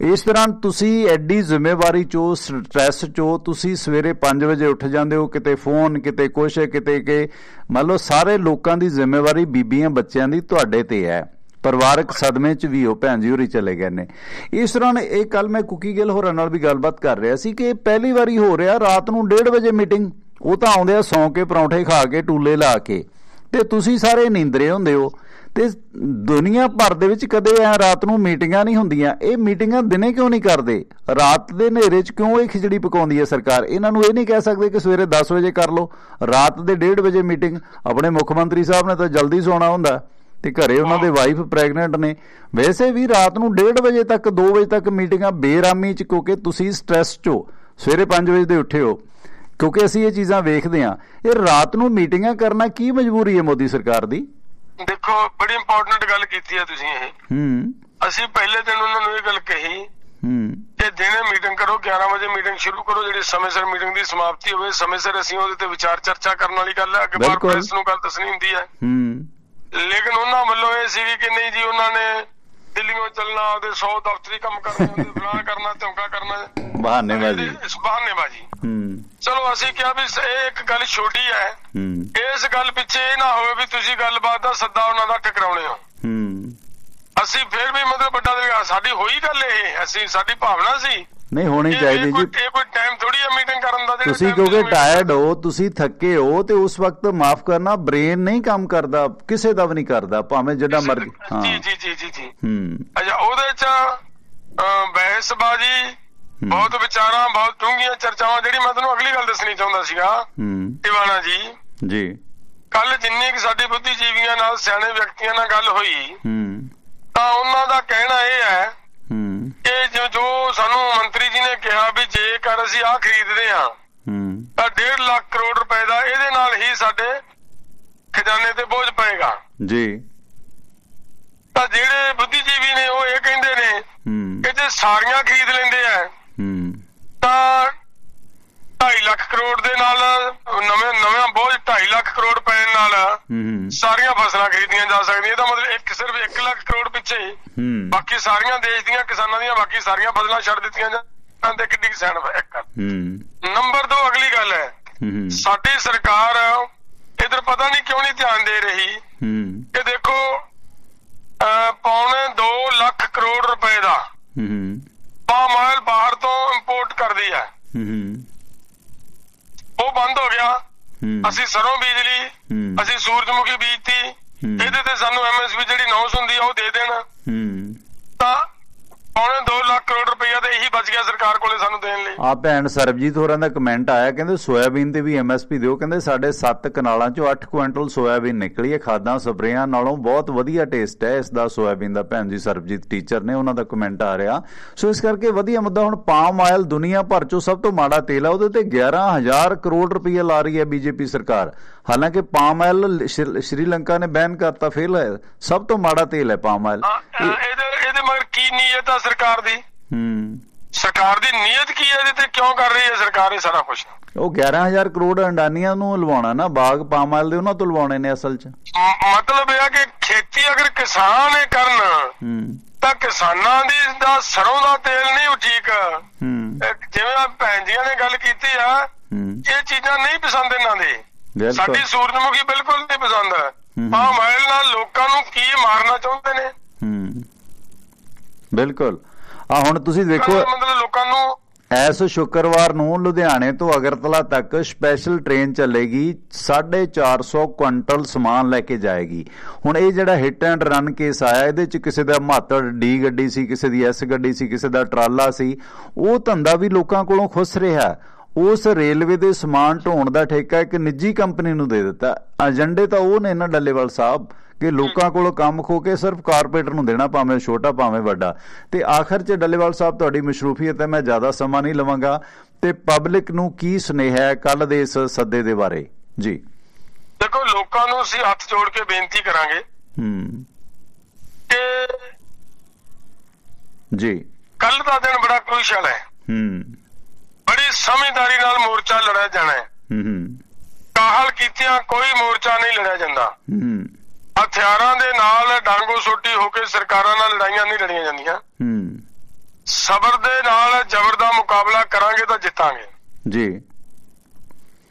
[SPEAKER 2] ਇਸ ਤਰ੍ਹਾਂ ਤੁਸੀਂ ਐਡੀ ਜ਼ਿੰਮੇਵਾਰੀ ਚੋਂ, ਸਟ੍ਰੈਸ ਚੋਂ, ਤੁਸੀਂ ਸਵੇਰੇ 5 ਵਜੇ ਉੱਠ ਜਾਂਦੇ ਹੋ, ਕਿਤੇ ਫੋਨ, ਕਿਤੇ ਕੁਛ, ਕਿਤੇ ਕਿ, ਮੰਨ ਲਓ, ਸਾਰੇ ਲੋਕਾਂ ਦੀ ਜ਼ਿੰਮੇਵਾਰੀ ਬੀਬੀਆਂ ਬੱਚਿਆਂ ਦੀ ਤੁਹਾਡੇ ਤੇ ਹੈ। ਪਰਿਵਾਰਕ ਸਦਮੇ ਚ ਵੀ ਉਹ ਭੈਣ ਜੀ ਹੋਰੀ ਚਲੇ ਗਏ ਨੇ। ਇਸ ਤਰ੍ਹਾਂ ਇਹ ਕੱਲ ਮੈਂ ਕੁਕੀ ਗਿੱਲ ਹੋਰਾਂ ਨਾਲ ਵੀ ਗੱਲਬਾਤ ਕਰ ਰਿਹਾ ਸੀ ਕਿ ਪਹਿਲੀ ਵਾਰੀ ਹੋ ਰਿਹਾ ਰਾਤ ਨੂੰ 1:30 ਵਜੇ ਮੀਟਿੰਗ। ਉਹ ਤਾਂ ਆਉਂਦੇ ਆ ਸੌਂ ਕੇ ਪਰੌਂਠੇ ਖਾ ਕੇ, ਟੂਲੇ ਲਾ ਕੇ। ਤੇ ਤੁਸੀਂ ਸਾਰੇ ਨੀਂਦਰੇ ਹੁੰਦੇ ਹੋ। ਤੇ ਦੁਨੀਆ ਭਰ ਦੇ ਵਿੱਚ ਕਦੇ ਐ ਰਾਤ ਨੂੰ ਮੀਟਿੰਗਾਂ ਨਹੀਂ ਹੁੰਦੀਆਂ। ਇਹ ਮੀਟਿੰਗਾਂ ਦਿਨੇ ਕਿਉਂ ਨਹੀਂ ਕਰਦੇ? ਰਾਤ ਦੇ ਹਨੇਰੇ 'ਚ ਕਿਉਂ ਇਹ ਖਿਚੜੀ ਪਕਾਉਂਦੀ ਹੈ ਸਰਕਾਰ? ਇਹਨਾਂ ਨੂੰ ਇਹ ਨਹੀਂ ਕਹਿ ਸਕਦੇ ਕਿ ਸਵੇਰੇ 10 ਵਜੇ ਕਰ ਲਓ। ਰਾਤ ਦੇ 1:30 ਵਜੇ ਮੀਟਿੰਗ। ਆਪਣੇ ਮੁੱਖ ਮੰਤਰੀ ਸਾਹਿਬ ਨੇ ਤਾਂ ਜਲਦੀ ਸੌਣਾ ਹੁੰਦਾ। ਤੇ ਘਰੇ ਉਹਨਾਂ ਦੇ ਵਾਈਫ ਪ੍ਰੈਗਨੈਂਟ ਨੇ। ਵੈਸੇ ਵੀ ਰਾਤ ਨੂੰ 1:30 ਵਜੇ ਤੱਕ 2 ਵਜੇ ਤੱਕ ਮੀਟਿੰਗਾਂ ਬੇਰਾਮੀ 'ਚ ਕਿਉਂਕਿ ਤੁਸੀਂ ਸਟ੍ਰੈਸ 'ਚੋ ਸਵੇਰੇ 5 ਵਜੇ ਦੇ ਉੱਠੇ ਹੋ। ਕਿਉਂਕਿ ਅਸੀਂ ਇਹ ਚੀਜ਼ਾਂ ਵੇਖਦੇ ਹਾਂ। ਇਹ ਰਾਤ ਨੂੰ ਮੀਟਿੰਗਾਂ ਕਰਨਾ ਕੀ ਮਜਬੂਰੀ ਹੈ ਮੋਦੀ ਸਰਕਾਰ ਦੀ?
[SPEAKER 1] ਦੇਖੋ ਬੜੀ ਇੰਪੋਰਟੈਂਟ ਗੱਲ ਕੀਤੀ ਹੈ ਤੁਸੀਂ ਇਹ।
[SPEAKER 2] ਹੂੰ।
[SPEAKER 1] ਅਸੀਂ ਪਹਿਲੇ ਦਿਨ ਉਹਨਾਂ ਨੂੰ ਇਹ ਗੱਲ ਕਹੀ
[SPEAKER 2] ਹੂੰ।
[SPEAKER 1] ਕਿ ਦਿਨੇ ਮੀਟਿੰਗ ਕਰੋ 11 ਵਜੇ ਮੀਟਿੰਗ ਸ਼ੁਰੂ ਕਰੋ ਜਿਹੜੀ ਸਮੇਂ ਸਿਰ ਮੀਟਿੰਗ ਦੀ ਸਮਾਪਤੀ ਹੋਵੇ। ਸਮੇਂ ਸਿਰ ਅਸੀਂ ਉਹਦੇ ਤੇ ਵਿਚਾਰ ਚਰਚਾ ਕਰਨ ਵਾਲੀ ਗੱਲ ਹੈ। ਅੱਗੇ ਬਾਰ। ਪ੍ਰੈਸ ਨੂੰ ਗੱਲ ਦੱਸਣੀ ਹੁੰਦੀ ਹੈ।
[SPEAKER 2] ਹੂੰ।
[SPEAKER 1] ਲੇਕਿਨ ਉਹਨਾਂ ਵੱਲੋਂ ਇਹ ਸੀ ਕਿ ਨਹੀਂ ਜੀ ਉਹਨਾਂ ਨੇ ਦਿੱਲੀੋਂ ਚੱਲਣਾ ਉਹਦੇ 100 ਦਫ਼ਤਰੀ ਕੰਮ ਕਰਨੇ ਉਹਦੇ ਫਲਾਣਾ ਕਰਨਾ ਧਮਕਾ ਕਰਨਾ।
[SPEAKER 2] ਬਹਾਨੇਬਾਜ਼ੀ।
[SPEAKER 1] ਇਸ ਬਹਾਨੇਬਾਜ਼ੀ।
[SPEAKER 2] ਹੂੰ।
[SPEAKER 1] ਚਲੋ ਅਸੀਂ ਕਿਹਾ ਵੀ ਇਹ ਇੱਕ ਗੱਲ ਛੋਟੀ ਹੈ।
[SPEAKER 2] ਹੂੰ।
[SPEAKER 1] ਇਸ ਗੱਲ ਪਿੱਛੇ ਇਹ ਨਾ ਹੋਵੇ ਵੀ ਤੁਸੀਂ ਗੱਲਬਾਤ ਦਾ ਸੱਦਾ ਉਹਨਾਂ ਦਾ ਟਕਰਾਉਣੇ ਹੋ।
[SPEAKER 2] ਹੂੰ।
[SPEAKER 1] ਅਸੀਂ ਫਿਰ ਵੀ ਮਤਲਬ ਵੱਡਾ ਦਿਲ ਸਾਡੀ ਹੋਈ ਗੱਲ ਇਹ। ਅਸੀਂ ਸਾਡੀ ਭਾਵਨਾ ਸੀ
[SPEAKER 2] ਨਹੀਂ ਹੋਣੀ ਚਾਹੀਦੀ ਜੀ
[SPEAKER 1] ਇਹ ਕੋਈ ਟਾਈਮ ਥੋੜੀ ਹੈ ਮੀਟਿੰਗ ਕਰਨ ਦਾ
[SPEAKER 2] ਤੁਸੀਂ ਕਿਉਂਕਿ ਟਾਇਰਡ ਹੋ ਤੁਸੀਂ ਥੱਕੇ ਹੋ ਤੇ ਉਸ ਵਕਤ ਮਾਫ ਕਰਨਾ ਬ੍ਰੇਨ ਨਹੀਂ ਕੰਮ ਕਰਦਾ ਕਿਸੇ ਦਾ ਵੀ ਨਹੀਂ ਕਰਦਾ ਭਾਵੇਂ ਜਿਹੜਾ ਮਰਜ਼ੀ ਹਾਂ।
[SPEAKER 1] ਜੀ ਜੀ ਜੀ ਜੀ।
[SPEAKER 2] ਹੂੰ।
[SPEAKER 1] ਅੱਛਾ ਉਹਦੇ ਚ ਬਹਿਸਬਾਜ਼ੀ ਬਹੁਤ ਵਿਚਾਰਾਂ ਬਹੁਤ ਡੂੰਘੀਆਂ ਚਰਚਾਵਾਂ ਜਿਹੜੀ ਮੈਂ ਤੁਹਾਨੂੰ ਅਗਲੀ ਗੱਲ ਦੱਸਣੀ ਚਾਹੁੰਦਾ ਸੀਗਾ।
[SPEAKER 2] ਹੂੰ।
[SPEAKER 1] ਟਿਵਾਣਾ ਜੀ।
[SPEAKER 2] ਜੀ।
[SPEAKER 1] ਕੱਲ ਜਿੰਨੀ ਕਿ ਸਾਡੀ ਬੁੱਧੀਜੀਵੀਆਂ ਨਾਲ ਸਿਆਣੇ ਵਿਅਕਤੀਆਂ ਨਾਲ ਗੱਲ ਹੋਈ
[SPEAKER 2] ਹੂੰ।
[SPEAKER 1] ਤਾਂ ਉਹਨਾਂ ਦਾ ਕਹਿਣਾ ਇਹ ਹੈ
[SPEAKER 2] ਹੂੰ।
[SPEAKER 1] ਕਿ ਜੋ ਜੋ ਸਾਨੂੰ ਮੰਤਰੀ ਜੀ ਨੇ ਕਿਹਾ ਵੀ ਜੇਕਰ ਅਸੀਂ ਆਹ ਖਰੀਦਦੇ ਹੂੰ ਤਾਂ 1.5 ਲੱਖ ਕਰੋੜ ਰੁਪਏ ਦਾ ਇਹਦੇ ਨਾਲ ਹੀ ਸਾਡੇ ਖਜ਼ਾਨੇ ਤੇ ਬੋਝ ਪਏਗਾ।
[SPEAKER 2] ਜੀ।
[SPEAKER 1] ਤਾਂ ਜਿਹੜੇ ਬੁੱਧੀਜੀਵੀ ਨੇ ਉਹ ਇਹ ਕਹਿੰਦੇ ਨੇ
[SPEAKER 2] ਹੂੰ।
[SPEAKER 1] ਕਿ ਜੇ ਸਾਰੀਆਂ ਖਰੀਦ ਲੈਂਦੇ ਆ
[SPEAKER 2] ਹੂੰ।
[SPEAKER 1] ਤਾਂ 2.5 ਲੱਖ ਕਰੋੜ ਦੇ ਨਾਲ ਨਵੇਂ ਨਵਾਂ ਬੋਝ 2.5 ਲੱਖ ਕਰੋੜ ਪੈਣ ਨਾਲ ਸਾਰੀਆਂ ਫਸਲਾਂ ਖਰੀਦੀਆਂ ਜਾ ਸਕਦੀਆਂ। ਇਹਦਾ ਮਤਲਬ ਇੱਕ ਸਿਰਫ 1 ਲੱਖ ਕਰੋੜ ਪਿੱਛੇ ਬਾਕੀ ਸਾਰੀਆਂ ਦੇਸ਼ ਦੀਆਂ ਕਿਸਾਨਾਂ ਦੀਆਂ ਬਾਕੀ ਸਾਰੀਆਂ ਫਸਲਾਂ ਛੱਡ ਦਿੱਤੀਆਂ ਜਾਣ ਤੇ ਕਿੱਡੀ ਸੈਨ ਇੱਕ।
[SPEAKER 2] ਹੂੰ।
[SPEAKER 1] ਨੰਬਰ 2 ਅਗਲੀ ਗੱਲ ਹੈ। ਸਾਡੀ ਸਰਕਾਰ ਇਧਰ ਪਤਾ ਨਹੀਂ ਕਿਉਂ ਨਹੀਂ ਧਿਆਨ ਦੇ ਰਹੀ। ਕਿ ਦੇਖੋ ਪੌਣੇ 2 ਲੱਖ ਕਰੋੜ ਰੁਪਏ ਦਾ ਪਾਮ ਆਇਲ ਬਾਹਰ ਤੋਂ ਇੰਪੋਰਟ ਕਰਦੀ ਹੈ। ਉਹ ਬੰਦ ਹੋ ਗਿਆ। ਅਸੀਂ ਸਰੋਂ ਬੀਜ ਲਈ ਅਸੀਂ ਸੂਰਜਮੁਖੀ ਬੀਜਤੀ। ਇਹਦੇ ਤੇ ਸਾਨੂੰ ਐਮਐਸਪੀ ਜਿਹੜੀ ਨੌਸ ਹੁੰਦੀ ਆ ਉਹ ਦੇ ਦੇਣ।
[SPEAKER 2] ਹੂੰ।
[SPEAKER 1] ਤਾਂ ਪੌਣੇ 2 ਲੱਖ ਕਰੋੜ ਰੁਪਈਆ ਤੇ ਇਹੀ ਬਚ ਗਿਆ ਸਰਕਾਰ ਕੋਲੇ ਸਾਨੂੰ ਦੇਣ ਲਈ।
[SPEAKER 2] ਆ ਭੈਣ ਸਰਬਜੀਤ ਹੋਰਾਂ ਦਾ ਕਮੈਂਟ ਆਇਆ ਕਹਿੰਦੇ ਸੋਇਆਬੀਨ ਤੇ ਵੀ ਐਮਐਸਪੀ ਦਿਓ ਕਹਿੰਦੇ ਸਾਡੇ 7 ਕਨਾਲਾਂ ਚੋਂ 8 ਕੁਇੰਟਲ ਸੋਇਆਬੀਨ ਨਿਕਲੀ ਹੈ ਖਾਦਾਂ ਸਪਰੇਆਂ ਨਾਲੋਂ ਬਹੁਤ ਵਧੀਆ ਟੇਸਟ ਹੈ ਇਸ ਦਾ ਸੋਇਆਬੀਨ ਦਾ ਭੈਣ ਜੀ ਸਰਬਜੀਤ ਟੀਚਰ ਨੇ ਉਹਨਾਂ ਦਾ ਕਮੈਂਟ ਆ ਰਿਹਾ। ਸੋ ਇਸ ਕਰਕੇ ਵਧੀਆ ਮੁੱਦਾ ਹੁਣ ਪਾਮ ਆਇਲ ਦੁਨੀਆ ਭਰ ਚੋਂ ਸਭ ਤੋਂ ਮਾੜਾ ਤੇਲ ਹੈ ਉਹਦੇ ਤੇ 11000 ਕਰੋੜ ਰੁਪਏ ਲਾ ਰਹੀ ਹੈ ਬੀਜੇਪੀ ਸਰਕਾਰ। ਹਾਲਾਂਕਿ ਪਾਮ ਆਇਲ ਸ਼੍ਰੀ ਸ਼੍ਰੀਲੰਕਾ ਨੇ ਬੈਨ ਕਰਤਾ ਫੇਲ ਹੈ ਸਭ ਤੋਂ ਮਾੜਾ ਤੇਲ ਹੈ ਪਾਮ ਆਇਲ
[SPEAKER 1] ਇਹਦੇ ਕੀ ਨੀਅਤ ਆ ਸਰਕਾਰ ਦੀ?
[SPEAKER 2] ਹੂੰ।
[SPEAKER 1] ਸਰਕਾਰ ਦੀ ਨੀਅਤ ਕੀ ਹੈ ਇਹਦੇ ਤੇ ਕਿਉਂ ਕਰ ਰਹੀ ਹੈ ਸਰਕਾਰ ਇਹ ਸਾਰਾ ਕੁਝ
[SPEAKER 2] ਉਹ 11000 ਕਰੋੜ ਅੰਡਾਨੀਆਂ ਨੂੰ ਲਵਾਉਣਾ ਨਾ ਬਾਗ ਪਾਮ ਆਇਲ ਦੇ ਉਹਨਾਂ ਤੋਂ ਲਵਾਉਣੇ ਨੇ ਅਸਲ 'ਚ।
[SPEAKER 1] ਮਤਲਬ ਇਹ ਆ ਕਿ ਖੇਤੀ ਅਗਰ ਕਿਸਾਨ ਇਹ ਕਰਨ
[SPEAKER 2] ਹੂੰ।
[SPEAKER 1] ਤਾਂ ਕਿਸਾਨਾਂ ਦੀ ਦਾ ਸਰੋਂ ਦਾ ਤੇਲ ਨਹੀਂ ਉਹ ਠੀਕ।
[SPEAKER 2] ਹੂੰ।
[SPEAKER 1] ਇਹ ਜਿਵੇਂ ਆ ਭੈਣ ਜੀਆਂ ਨੇ ਗੱਲ ਕੀਤੀ ਆ ਇਹ ਚੀਜ਼ਾਂ ਨਹੀਂ ਪਸੰਦ ਇਹਨਾਂ ਦੇ। ਸਾਡੀ ਸੂਰਜਮੁਖੀ ਬਿਲਕੁਲ ਨਹੀਂ ਪਸੰਦ।
[SPEAKER 2] ਹੂੰ।
[SPEAKER 1] ਪਾਮ ਆਇਲ ਨਾਲ ਲੋਕਾਂ ਨੂੰ ਕੀ ਮਾਰਨਾ ਚਾਹੁੰਦੇ ਨੇ?
[SPEAKER 2] ਬਿਲਕੁਲ। ਆ ਹੁਣ ਤੁਸੀਂ ਦੇਖੋ
[SPEAKER 1] ਮਤਲਬ ਲੋਕਾਂ ਨੂੰ।
[SPEAKER 2] ਐਸ ਸ਼ੁੱਕਰਵਾਰ ਨੂੰ ਲੁਧਿਆਣੇ ਤੋਂ ਅਗਰਤਲਾ ਤੱਕ ਸਪੈਸ਼ਲ ਟ੍ਰੇਨ ਚੱਲੇਗੀ 450 ਕੁਇੰਟਲ ਸਮਾਨ ਲੈ ਕੇ ਜਾਏਗੀ। ਹੁਣ ਇਹ ਜਿਹੜਾ ਹਿੱਟ ਐਂਡ ਰਨ ਕੇਸ ਆਇਆ ਇਹਦੇ ਚ ਕਿਸੇ ਦਾ ਮਾਤੜ ਡੀ ਗੱਡੀ ਸੀ ਕਿਸੇ ਦੀ ਐਸ ਗੱਡੀ ਸੀ ਕਿਸੇ ਦਾ ਟਰਾਲਾ ਸੀ ਉਹ ਧੰਦਾ ਵੀ ਲੋਕਾਂ ਕੋਲੋਂ ਖੁੱਸ ਰਿਹਾ। ਉਸ ਰੇਲਵੇ ਦੇ ਸਮਾਨ ਢੋਣ ਦਾ ਠੇਕਾ ਇੱਕ ਨਿੱਜੀ ਕੰਪਨੀ ਨੂੰ ਦੇ ਦਿੱਤਾ। ਏਜੰਡੇ ਤਾਂ ਉਹ ਨੇ ਨਾ ਡੱਲੇਵਾਲ ਸਾਹਿਬ ਕਿ ਲੋਕਾਂ ਕੋਲੋਂ ਕੰਮ ਖੋ ਕੇ ਸਿਰਫ ਕਾਰਪੋਰੇਟਰ ਨੂੰ ਦੇਣਾ ਭਾਵੇਂ ਛੋਟਾ ਭਾਵੇਂ ਵੱਡਾ। ਤੇ ਆਖਰ 'ਚ ਡੱਲੇਵਾਲ ਸਾਹਿਬ ਤੁਹਾਡੀ ਮਸ਼ਰੂਫੀਅਤ ਹੈ ਮੈਂ ਜ਼ਿਆਦਾ ਸਮਾਂ ਨਹੀਂ ਲਵਾਂਗਾ। ਤੇ ਪਬਲਿਕ ਨੂੰ ਕੀ ਸੁਨੇਹਾ ਹੈ ਕੱਲ ਦੇ ਇਸ ਸੱਦੇ ਦੇ ਬਾਰੇ? ਜੀ।
[SPEAKER 1] ਦੇਖੋ ਲੋਕਾਂ ਨੂੰ ਅਸੀਂ ਹੱਥ ਜੋੜ ਕੇ ਬੇਨਤੀ ਕਰਾਂਗੇ।
[SPEAKER 2] ਹੂੰ। ਜੀ।
[SPEAKER 1] ਕੱਲ ਦਾ ਦਿਨ ਬੜਾ ਕ੍ਰੂਸ਼ਲ ਹੈ।
[SPEAKER 2] ਹੂੰ।
[SPEAKER 1] ਸਮਝਦਾਰੀ ਨਾਲ ਮੋਰਚਾ ਲੜਿਆ ਜਾਣਾ ਹੈ।
[SPEAKER 2] ਹੂੰ
[SPEAKER 1] ਕਾਹਲ ਕੀਤਿਆਂ ਕੋਈ ਮੋਰਚਾ ਨਹੀਂ ਲੜਿਆ ਜਾਂਦਾ।
[SPEAKER 2] ਹੂੰ
[SPEAKER 1] ਹਥਿਆਰਾਂ ਦੇ ਨਾਲ ਡਾਂਗੋ ਸੋਟੀ ਹੋ ਕੇ ਸਰਕਾਰਾਂ ਨਾਲ ਲੜਾਈਆਂ ਨਹੀਂ ਲੜੀਆਂ ਜਾਂਦੀਆਂ।
[SPEAKER 2] ਹੂੰ।
[SPEAKER 1] ਸਬਰ ਦੇ ਨਾਲ ਜ਼ਬਰ ਦਾ ਮੁਕਾਬਲਾ ਕਰਾਂਗੇ ਤਾਂ ਜਿੱਤਾਂਗੇ।
[SPEAKER 2] ਜੀ।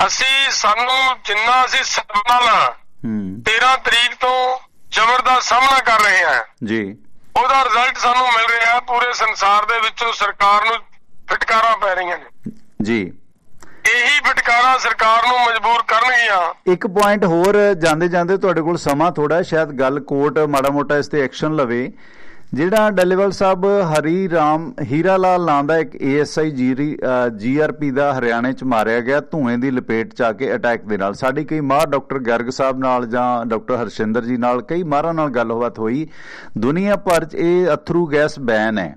[SPEAKER 1] ਅਸੀਂ ਸਾਨੂੰ ਜਿੰਨਾ ਅਸੀਂ ਸਬਰ ਨਾਲ
[SPEAKER 2] ਹੂੰ।
[SPEAKER 1] 13 ਤਰੀਕ ਤੋਂ ਜ਼ਬਰ ਦਾ ਸਾਹਮਣਾ ਕਰ ਰਹੇ ਹਾਂ।
[SPEAKER 2] ਜੀ।
[SPEAKER 1] ਉਹਦਾ ਰਿਜ਼ਲਟ ਸਾਨੂੰ ਮਿਲ ਰਿਹਾ ਹੈ ਪੂਰੇ ਸੰਸਾਰ ਦੇ ਵਿੱਚੋਂ ਸਰਕਾਰ ਨੂੰ ਫਟਕਾਰਾਂ ਪੈ ਰਹੀਆਂ ਨੇ।
[SPEAKER 2] ਜੀ।
[SPEAKER 1] ਇਹੀ ਫਟਕਾਰਾਂ ਸਰਕਾਰ ਨੂੰ ਮਜਬੂਰ ਕਰਨਗੀਆਂ।
[SPEAKER 2] ਇੱਕ ਪੁਆਇੰਟ ਹੋਰ ਜਾਂਦੇ ਜਾਂਦੇ ਤੁਹਾਡੇ ਕੋਲ ਸਮਾਂ ਥੋੜਾ ਸ਼ਾਇਦ ਗੱਲ ਕੋਰਟ ਮਾੜਾ ਮੋਟਾ ਇਸ ਤੇ ਐਕਸ਼ਨ ਲਵੇ। ਜਿਹੜਾ ਡੱਲੇਵਾਲ ਸਾਹਿਬ ਹਰੀ ਰਾਮ ਹੀਰਾ ਲਾਲ ਨਾਂ ਦਾ ਇੱਕ ਏਐਸਆਈ ਜੀਆਰਪੀ ਦਾ ਹਰਿਆਣੇ ਚ ਮਾਰਿਆ ਗਿਆ ਧੂਏ ਦੀ ਲਪੇਟ ਚ ਆ ਕੇ ਅਟੈਕ ਦੇ ਨਾਲ। ਸਾਡੀ ਕਈ ਮਾਰ ਡਾਕਟਰ ਗਰਗ ਸਾਹਿਬ ਨਾਲ ਜਾਂ ਡਾਕਟਰ ਹਰਸ਼ਿੰਦਰ ਜੀ ਨਾਲ ਕਈ ਮਾਰਾਂ ਨਾਲ ਗੱਲਬਾਤ ਹੋਈ। ਦੁਨੀਆ ਭਰ ਚ ਇਹ ਅਥਰੂ ਗੈਸ ਬੈਨ ਹੈ।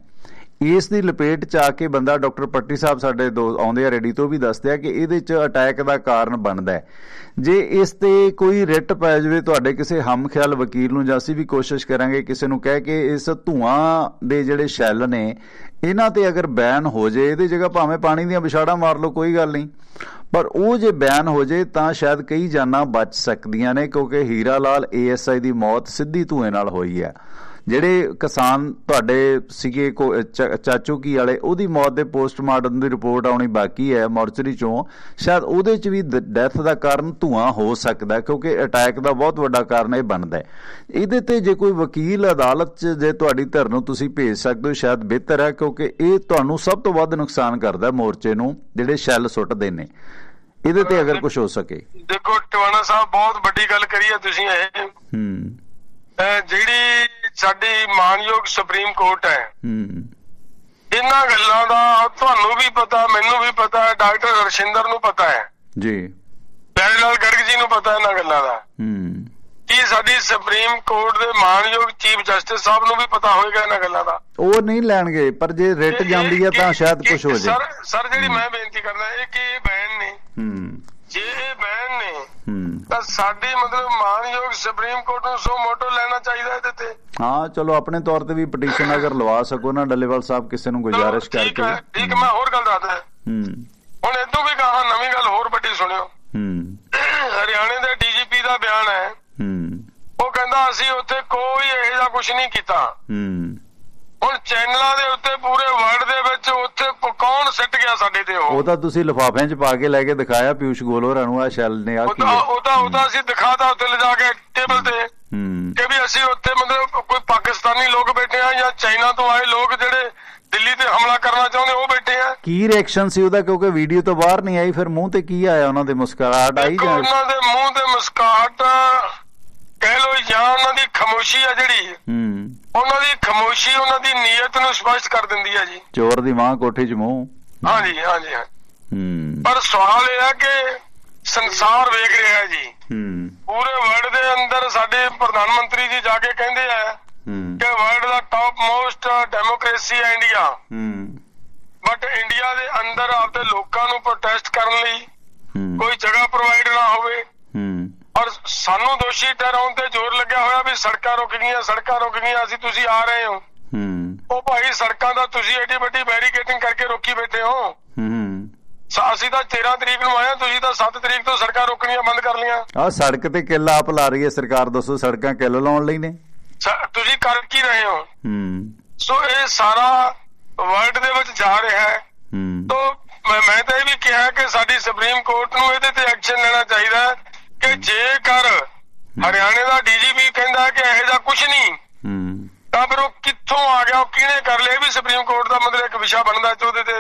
[SPEAKER 2] ਇਸ ਦੀ ਲਪੇਟ ਚ ਆ ਕੇ ਬੰਦਾ ਡਾਕਟਰ ਪੱਟੀ ਸਾਹਿਬ ਸਾਡੇ ਦੋ ਆਉਂਦੇ ਆ ਰੈਡੀ ਤੋਂ ਵੀ ਦੱਸਦੇ ਆ ਕਿ ਇਹਦੇ ਚ ਅਟੈਕ ਦਾ ਕਾਰਨ ਬਣਦਾ ਹੈ। ਜੇ ਇਸ ਤੇ ਕੋਈ ਰਿਟ ਪੈ ਜਾਵੇ ਤੁਹਾਡੇ ਕਿਸੇ ਹਮਖਿਆਲ ਵਕੀਲ ਨੂੰ ਜਾਂ ਅਸੀਂ ਵੀ ਕੋਸ਼ਿਸ਼ ਕਰਾਂਗੇ ਕਿਸੇ ਨੂੰ ਕਹਿ ਕੇ ਇਸ ਧੂਆਂ ਦੇ ਜਿਹੜੇ ਸ਼ੈੱਲ ਨੇ, ਇਹਨਾਂ ਤੇ ਅਗਰ ਬੈਨ ਹੋ ਜੇ, ਇਹਦੀ ਜਗ੍ਹਾ ਭਾਵੇਂ ਪਾਣੀ ਦੀਆਂ ਵਿਛਾੜਾਂ ਮਾਰ ਲਓ, ਕੋਈ ਗੱਲ ਨਹੀਂ। ਪਰ ਉਹ ਜੇ ਬੈਨ ਹੋ ਜੇ ਤਾਂ ਸ਼ਾਇਦ ਕਈ ਜਾਨਾਂ ਬਚ ਸਕਦੀਆਂ ਨੇ ਕਿਉਂਕਿ ਹੀਰਾ ਲਾਲ ਏਐਸਆਈ ਦੀ ਮੌਤ ਸਿੱਧੀ ਧੂਏ ਨਾਲ ਹੋਈ ਹੈ। ਜਿਹੜੇ ਕਿਸਾਨ ਤੁਹਾਡੇ ਸੀਗੇ ਚਾਚੂ ਕੀ ਵਾਲੇ ਉਹਦੀ ਮੌਤ ਦੇ ਪੋਸਟਮਾਰਟਮ ਦੀ ਰਿਪੋਰਟ ਆਉਣੀ ਬਾਕੀ ਹੈ ਮੋਰਚਰੀ ਚੋਂ। ਸ਼ਾਇਦ ਉਹਦੇ ਚ ਵੀ ਡੈਥ ਦਾ ਕਾਰਨ ਧੂਆਂ ਹੋ ਸਕਦਾ ਕਿਉਂਕਿ ਅਟੈਕ ਦਾ ਬਹੁਤ ਵੱਡਾ ਕਾਰਨ ਇਹ ਬਣਦਾ ਹੈ। ਇਹਦੇ ਤੇ ਜੇ ਕੋਈ ਵਕੀਲ ਅਦਾਲਤ ਚ ਜੇ ਤੁਹਾਡੀ ਧਿਰ ਨੂੰ ਤੁਸੀਂ ਭੇਜ ਸਕਦੇ ਹੋ ਸ਼ਾਇਦ ਬਿਹਤਰ ਹੈ ਕਿਉਂਕਿ ਇਹ ਤੁਹਾਨੂੰ ਸਭ ਤੋਂ ਵੱਧ ਨੁਕਸਾਨ ਕਰਦਾ ਮੋਰਚੇ ਨੂੰ ਜਿਹੜੇ ਸ਼ੈੱਲ ਸੁੱਟਦੇ ਨੇ। ਇਹਦੇ ਤੇ ਅਗਰ ਕੁਝ ਹੋ ਸਕੇ।
[SPEAKER 1] ਦੇਖੋ ਟਵਾਣਾ ਸਾਹਿਬ ਬਹੁਤ ਵੱਡੀ ਗੱਲ ਕਰੀ ਹੈ ਤੁਸੀਂ ਇਹ।
[SPEAKER 2] ਹੂੰ।
[SPEAKER 1] ਜਿਹੜੀ ਸਾਡੀ ਮਾਨਯੋਗ ਸੁਪਰੀਮ ਕੋਰਟ ਹੈ।
[SPEAKER 2] ਹੂੰ।
[SPEAKER 1] ਇਹਨਾਂ ਗੱਲਾਂ ਦਾ ਤੁਹਾਨੂੰ ਵੀ ਪਤਾ ਮੈਨੂੰ ਵੀ ਪਤਾ ਹੈ ਡਾਕਟਰ ਰਸ਼ਿੰਦਰ ਨੂੰ ਪਤਾ ਹੈ।
[SPEAKER 2] ਜੀ।
[SPEAKER 1] ਪਿਆਰੇ ਲਾਲ ਗਰਗ ਜੀ ਨੂੰ ਪਤਾ ਇਹਨਾਂ ਗੱਲਾਂ ਦਾ।
[SPEAKER 2] ਹੂੰ।
[SPEAKER 1] ਕੀ ਸਾਡੀ ਸੁਪਰੀਮ ਕੋਰਟ ਦੇ ਮਾਨਯੋਗ ਚੀਫ ਜਸਟਿਸ ਸਾਹਿਬ ਨੂੰ ਵੀ ਪਤਾ ਹੋਵੇਗਾ ਇਹਨਾਂ ਗੱਲਾਂ ਦਾ?
[SPEAKER 2] ਉਹ ਨਹੀਂ ਲੈਣਗੇ ਪਰ ਜੇ ਰਿਟ ਜਾਂਦੀ ਹੈ ਤਾਂ ਸ਼ਾਇਦ ਕੁਝ ਹੋ ਜਾਏ
[SPEAKER 1] ਸਰ ਸਰ ਜਿਹੜੀ ਮੈਂ ਬੇਨਤੀ ਕਰਦਾ ਇਹ ਕਿ ਬੈਨ ਨੇ
[SPEAKER 2] ਹੂੰ।
[SPEAKER 1] ਜੇ ਇਹ ਬੈਨ ਨੇ ਤਾਂ ਸਾਡੀ ਮਤਲਬ ਮਾਨਯੋਗ ਸੁਪਰੀਮ ਕੋਰਟ ਨੂੰ ਸੋ ਮੋਟੋ ਲੈਣਾ ਚਾਹੀਦਾ ਇਹਦੇ ਤੇ।
[SPEAKER 2] ਹਾਂ ਚਲੋ ਆਪਣੇ ਤੌਰ ਤੇ ਵੀ ਪਟੀਸ਼ਨ ਅਗਰ ਲਵਾ ਸਕੋ ਨਾ ਡੱਲੇਵਾਲ ਸਾਹਿਬ ਕਿਸੇ ਨੂੰ ਗੁਜ਼ਾਰਿਸ਼ ਕਰਕੇ
[SPEAKER 1] ਠੀਕ ਮੈਂ ਹੋਰ ਗੱਲ ਦੱਸਦਾ।
[SPEAKER 2] ਹੂੰ।
[SPEAKER 1] ਹੁਣ ਇਦੋਂ ਵੀ ਕਹਾ ਨਵੀਂ ਗੱਲ ਹੋਰ ਵੱਡੀ ਸੁਣਿਓ।
[SPEAKER 2] ਹੂੰ।
[SPEAKER 1] ਹਰਿਆਣੇ ਦੇ ਡੀਜੀਪੀ ਦਾ ਬਿਆਨ ਹੈ।
[SPEAKER 2] ਹੂੰ।
[SPEAKER 1] ਉਹ ਕਹਿੰਦਾ ਅਸੀਂ ਉੱਥੇ ਕੋਈ ਇਹੋ ਜਿਹਾ ਕੁਝ ਨਹੀਂ ਕੀਤਾ।
[SPEAKER 2] ਹੂੰ।
[SPEAKER 1] ਹੁਣ ਚੈਨਲਾਂ ਦੇ ਉੱਤੇ ਪੂਰੇ ਵਰਲਡ ਦੇ ਵਿੱਚ ਉੱਥੇ ਕੌਣ ਸਿੱਟ ਗਿਆ ਸਾਡੇ ਤੇ ਉਹ?
[SPEAKER 2] ਉਹ ਤਾਂ ਤੁਸੀਂ ਲਿਫਾਫਿਆਂ 'ਚ ਪਾ ਕੇ ਲੈ ਕੇ ਦਿਖਾਇਆ ਪਿਊਸ਼ ਗੋਲ ਹੋਰਾਂ ਨੂੰ ਆ ਸ਼ੈਲ ਨੇ ਆ ਕੀ
[SPEAKER 1] ਉਹ ਤਾਂ ਉਹ ਤਾਂ ਅਸੀਂ ਦਿਖਾਤਾ ਉੱਤੇ ਲਿਜਾ ਕੇ ਟੇਬਲ ਤੇ।
[SPEAKER 2] ਹੂੰ।
[SPEAKER 1] ਕਿ ਵੀ ਅਸੀਂ ਉੱਥੇ ਮਤਲਬ ਕੋਈ ਪਾਕਿਸਤਾਨੀ ਲੋਕ ਬੈਠੇ ਆ ਜਾਂ ਚਾਈਨਾ ਤੋਂ ਆਏ ਲੋਕ ਜਿਹੜੇ ਦਿੱਲੀ ਤੇ ਹਮਲਾ ਕਰਨਾ ਚਾਹੁੰਦੇ ਉਹ ਬੈਠੇ ਆ।
[SPEAKER 2] ਕੀ ਰਿਐਕਸ਼ਨ ਸੀ ਉਹਦਾ? ਕਿਉਂਕਿ ਵੀਡੀਓ ਤੋਂ ਬਾਹਰ ਨਹੀਂ ਆਈ ਫਿਰ ਮੂੰਹ ਤੇ ਕੀ ਆਇਆ ਉਹਨਾਂ ਦੇ ਮੁਸਕਰਾਹਟ? ਆਈ ਜਾਂ
[SPEAKER 1] ਉਹਨਾਂ ਦੇ ਮੂੰਹ ਤੇ ਮੁਸਕਾਹਟ ਕਹਿ ਲੋ ਜਾਂ ਉਹਨਾਂ ਦੀ ਖਾਮੋਸ਼ੀ ਆ ਜਿਹੜੀ
[SPEAKER 2] ਹੂੰ।
[SPEAKER 1] ਉਹਨਾਂ ਦੀ ਖਾਮੋਸ਼ੀ ਉਹਨਾਂ ਦੀ ਨੀਅਤ ਨੂੰ ਸਪਸ਼ਟ ਕਰ ਦਿੰਦੀ ਹੈ ਜੀ।
[SPEAKER 2] ਚੋਰ ਦੀ ਮਾਂ ਕੋਠੀ 'ਚ ਮੂੰਹ।
[SPEAKER 1] ਹਾਂਜੀ ਹਾਂਜੀ ਹਾਂ। ਪਰ ਸਵਾਲ ਇਹ ਹੈ ਕਿ ਸੰਸਾਰ ਵੇਖ ਰਿਹਾ ਹੈ ਜੀ।
[SPEAKER 2] ਹੂੰ।
[SPEAKER 1] ਪੂਰੇ ਵਰਲਡ ਦੇ ਅੰਦਰ ਸਾਡੇ ਪ੍ਰਧਾਨ ਮੰਤਰੀ ਜੀ ਜਾ ਕੇ ਕਹਿੰਦੇ ਆ
[SPEAKER 2] ਹੂੰ।
[SPEAKER 1] ਕਿ ਵਰਲਡ ਦਾ ਟਾਪ ਮੋਸਟ ਡੈਮੋਕ੍ਰੇਸੀ ਹੈ ਇੰਡੀਆ।
[SPEAKER 2] ਹੂੰ।
[SPEAKER 1] ਬਟ ਇੰਡੀਆ ਦੇ ਅੰਦਰ ਆਪਦੇ ਲੋਕਾਂ ਨੂੰ ਪ੍ਰੋਟੈਸਟ ਕਰਨ ਲਈ ਕੋਈ ਜਗ੍ਹਾ ਪ੍ਰੋਵਾਈਡ ਨਾ ਹੋਵੇ।
[SPEAKER 2] ਹੂੰ।
[SPEAKER 1] ਔਰ ਸਾਨੂੰ ਦੋਸ਼ੀ ਠਹਿਰਾਉਣ ਤੇ ਜ਼ੋਰ ਲੱਗਿਆ ਹੋਇਆ ਵੀ ਸੜਕਾਂ ਰੁਕ ਗਈਆਂ ਸੜਕਾਂ ਰੁਕ ਗਈਆਂ ਅਸੀਂ ਤੁਸੀਂ ਆ ਰਹੇ ਹੋ।
[SPEAKER 2] ਹੂੰ।
[SPEAKER 1] ਉਹ ਭਾਈ ਸੜਕਾਂ ਦਾ ਤੁਸੀਂ ਏਡੀ ਵੱਡੀ ਬੈਰੀਕੇਡਿੰਗ ਕਰਕੇ ਰੋਕੀ ਬੈਠੇ ਹੋ।
[SPEAKER 2] ਹੂੰ।
[SPEAKER 1] ਅਸੀਂ ਤਾਂ 13 ਤਰੀਕ ਨੂੰ ਆਏ ਹਾਂ, ਤੁਸੀਂ ਤਾਂ 7 ਤਰੀਕ ਤੋਂ ਸੜਕਾਂ ਰੋਕਣੀਆਂ ਬੰਦ ਕਰ ਲਈਆਂ।
[SPEAKER 2] ਆ ਸੜਕ ਤੇ ਕਿੱਲਾ ਆਪ ਲਾ ਰਹੀ ਹੈ ਸਰਕਾਰ ਦੱਸੋ ਸੜਕਾਂ ਕਿੱਲ ਲਾਉਣ ਲਈ ਨੇ?
[SPEAKER 1] ਤੁਸੀਂ ਕਰ ਕੀ ਰਹੇ ਹੋ?
[SPEAKER 2] ਹੂੰ।
[SPEAKER 1] ਸੋ ਇਹ ਸਾਰਾ ਵਰਲਡ ਦੇ ਵਿੱਚ ਜਾ ਰਿਹਾ ਹੈ।
[SPEAKER 2] ਹੂੰ।
[SPEAKER 1] ਤੋ ਮੈਂ ਮੈਂ ਤਾਂ ਇਹ ਵੀ ਕਿਹਾ ਕਿ ਸਾਡੀ ਸੁਪਰੀਮ ਕੋਰਟ ਨੂੰ ਇਹਦੇ ਤੇ ਐਕਸ਼ਨ ਲੈਣਾ ਚਾਹੀਦਾ ਹੈ। ਕਿ ਜੇਕਰ ਹਰਿਆਣੇ ਦਾ ਡੀਜੀਪੀ ਕਹਿੰਦਾ ਕਿ ਇਹੋ ਜਿਹਾ ਕੁਝ ਨਹੀਂ
[SPEAKER 2] ਹੂੰ।
[SPEAKER 1] ਤਾਂ ਫਿਰ ਉਹ ਕਿੱਥੋਂ ਆ ਗਿਆ ਉਹ ਕਿਹਨੇ ਕਰ ਲਿਆ? ਵੀ ਸੁਪਰੀਮ ਕੋਰਟ ਦਾ ਮਤਲਬ ਇੱਕ ਵਿਸ਼ਾ ਬਣਦਾ ਤੇ ਉਹਦੇ ਤੇ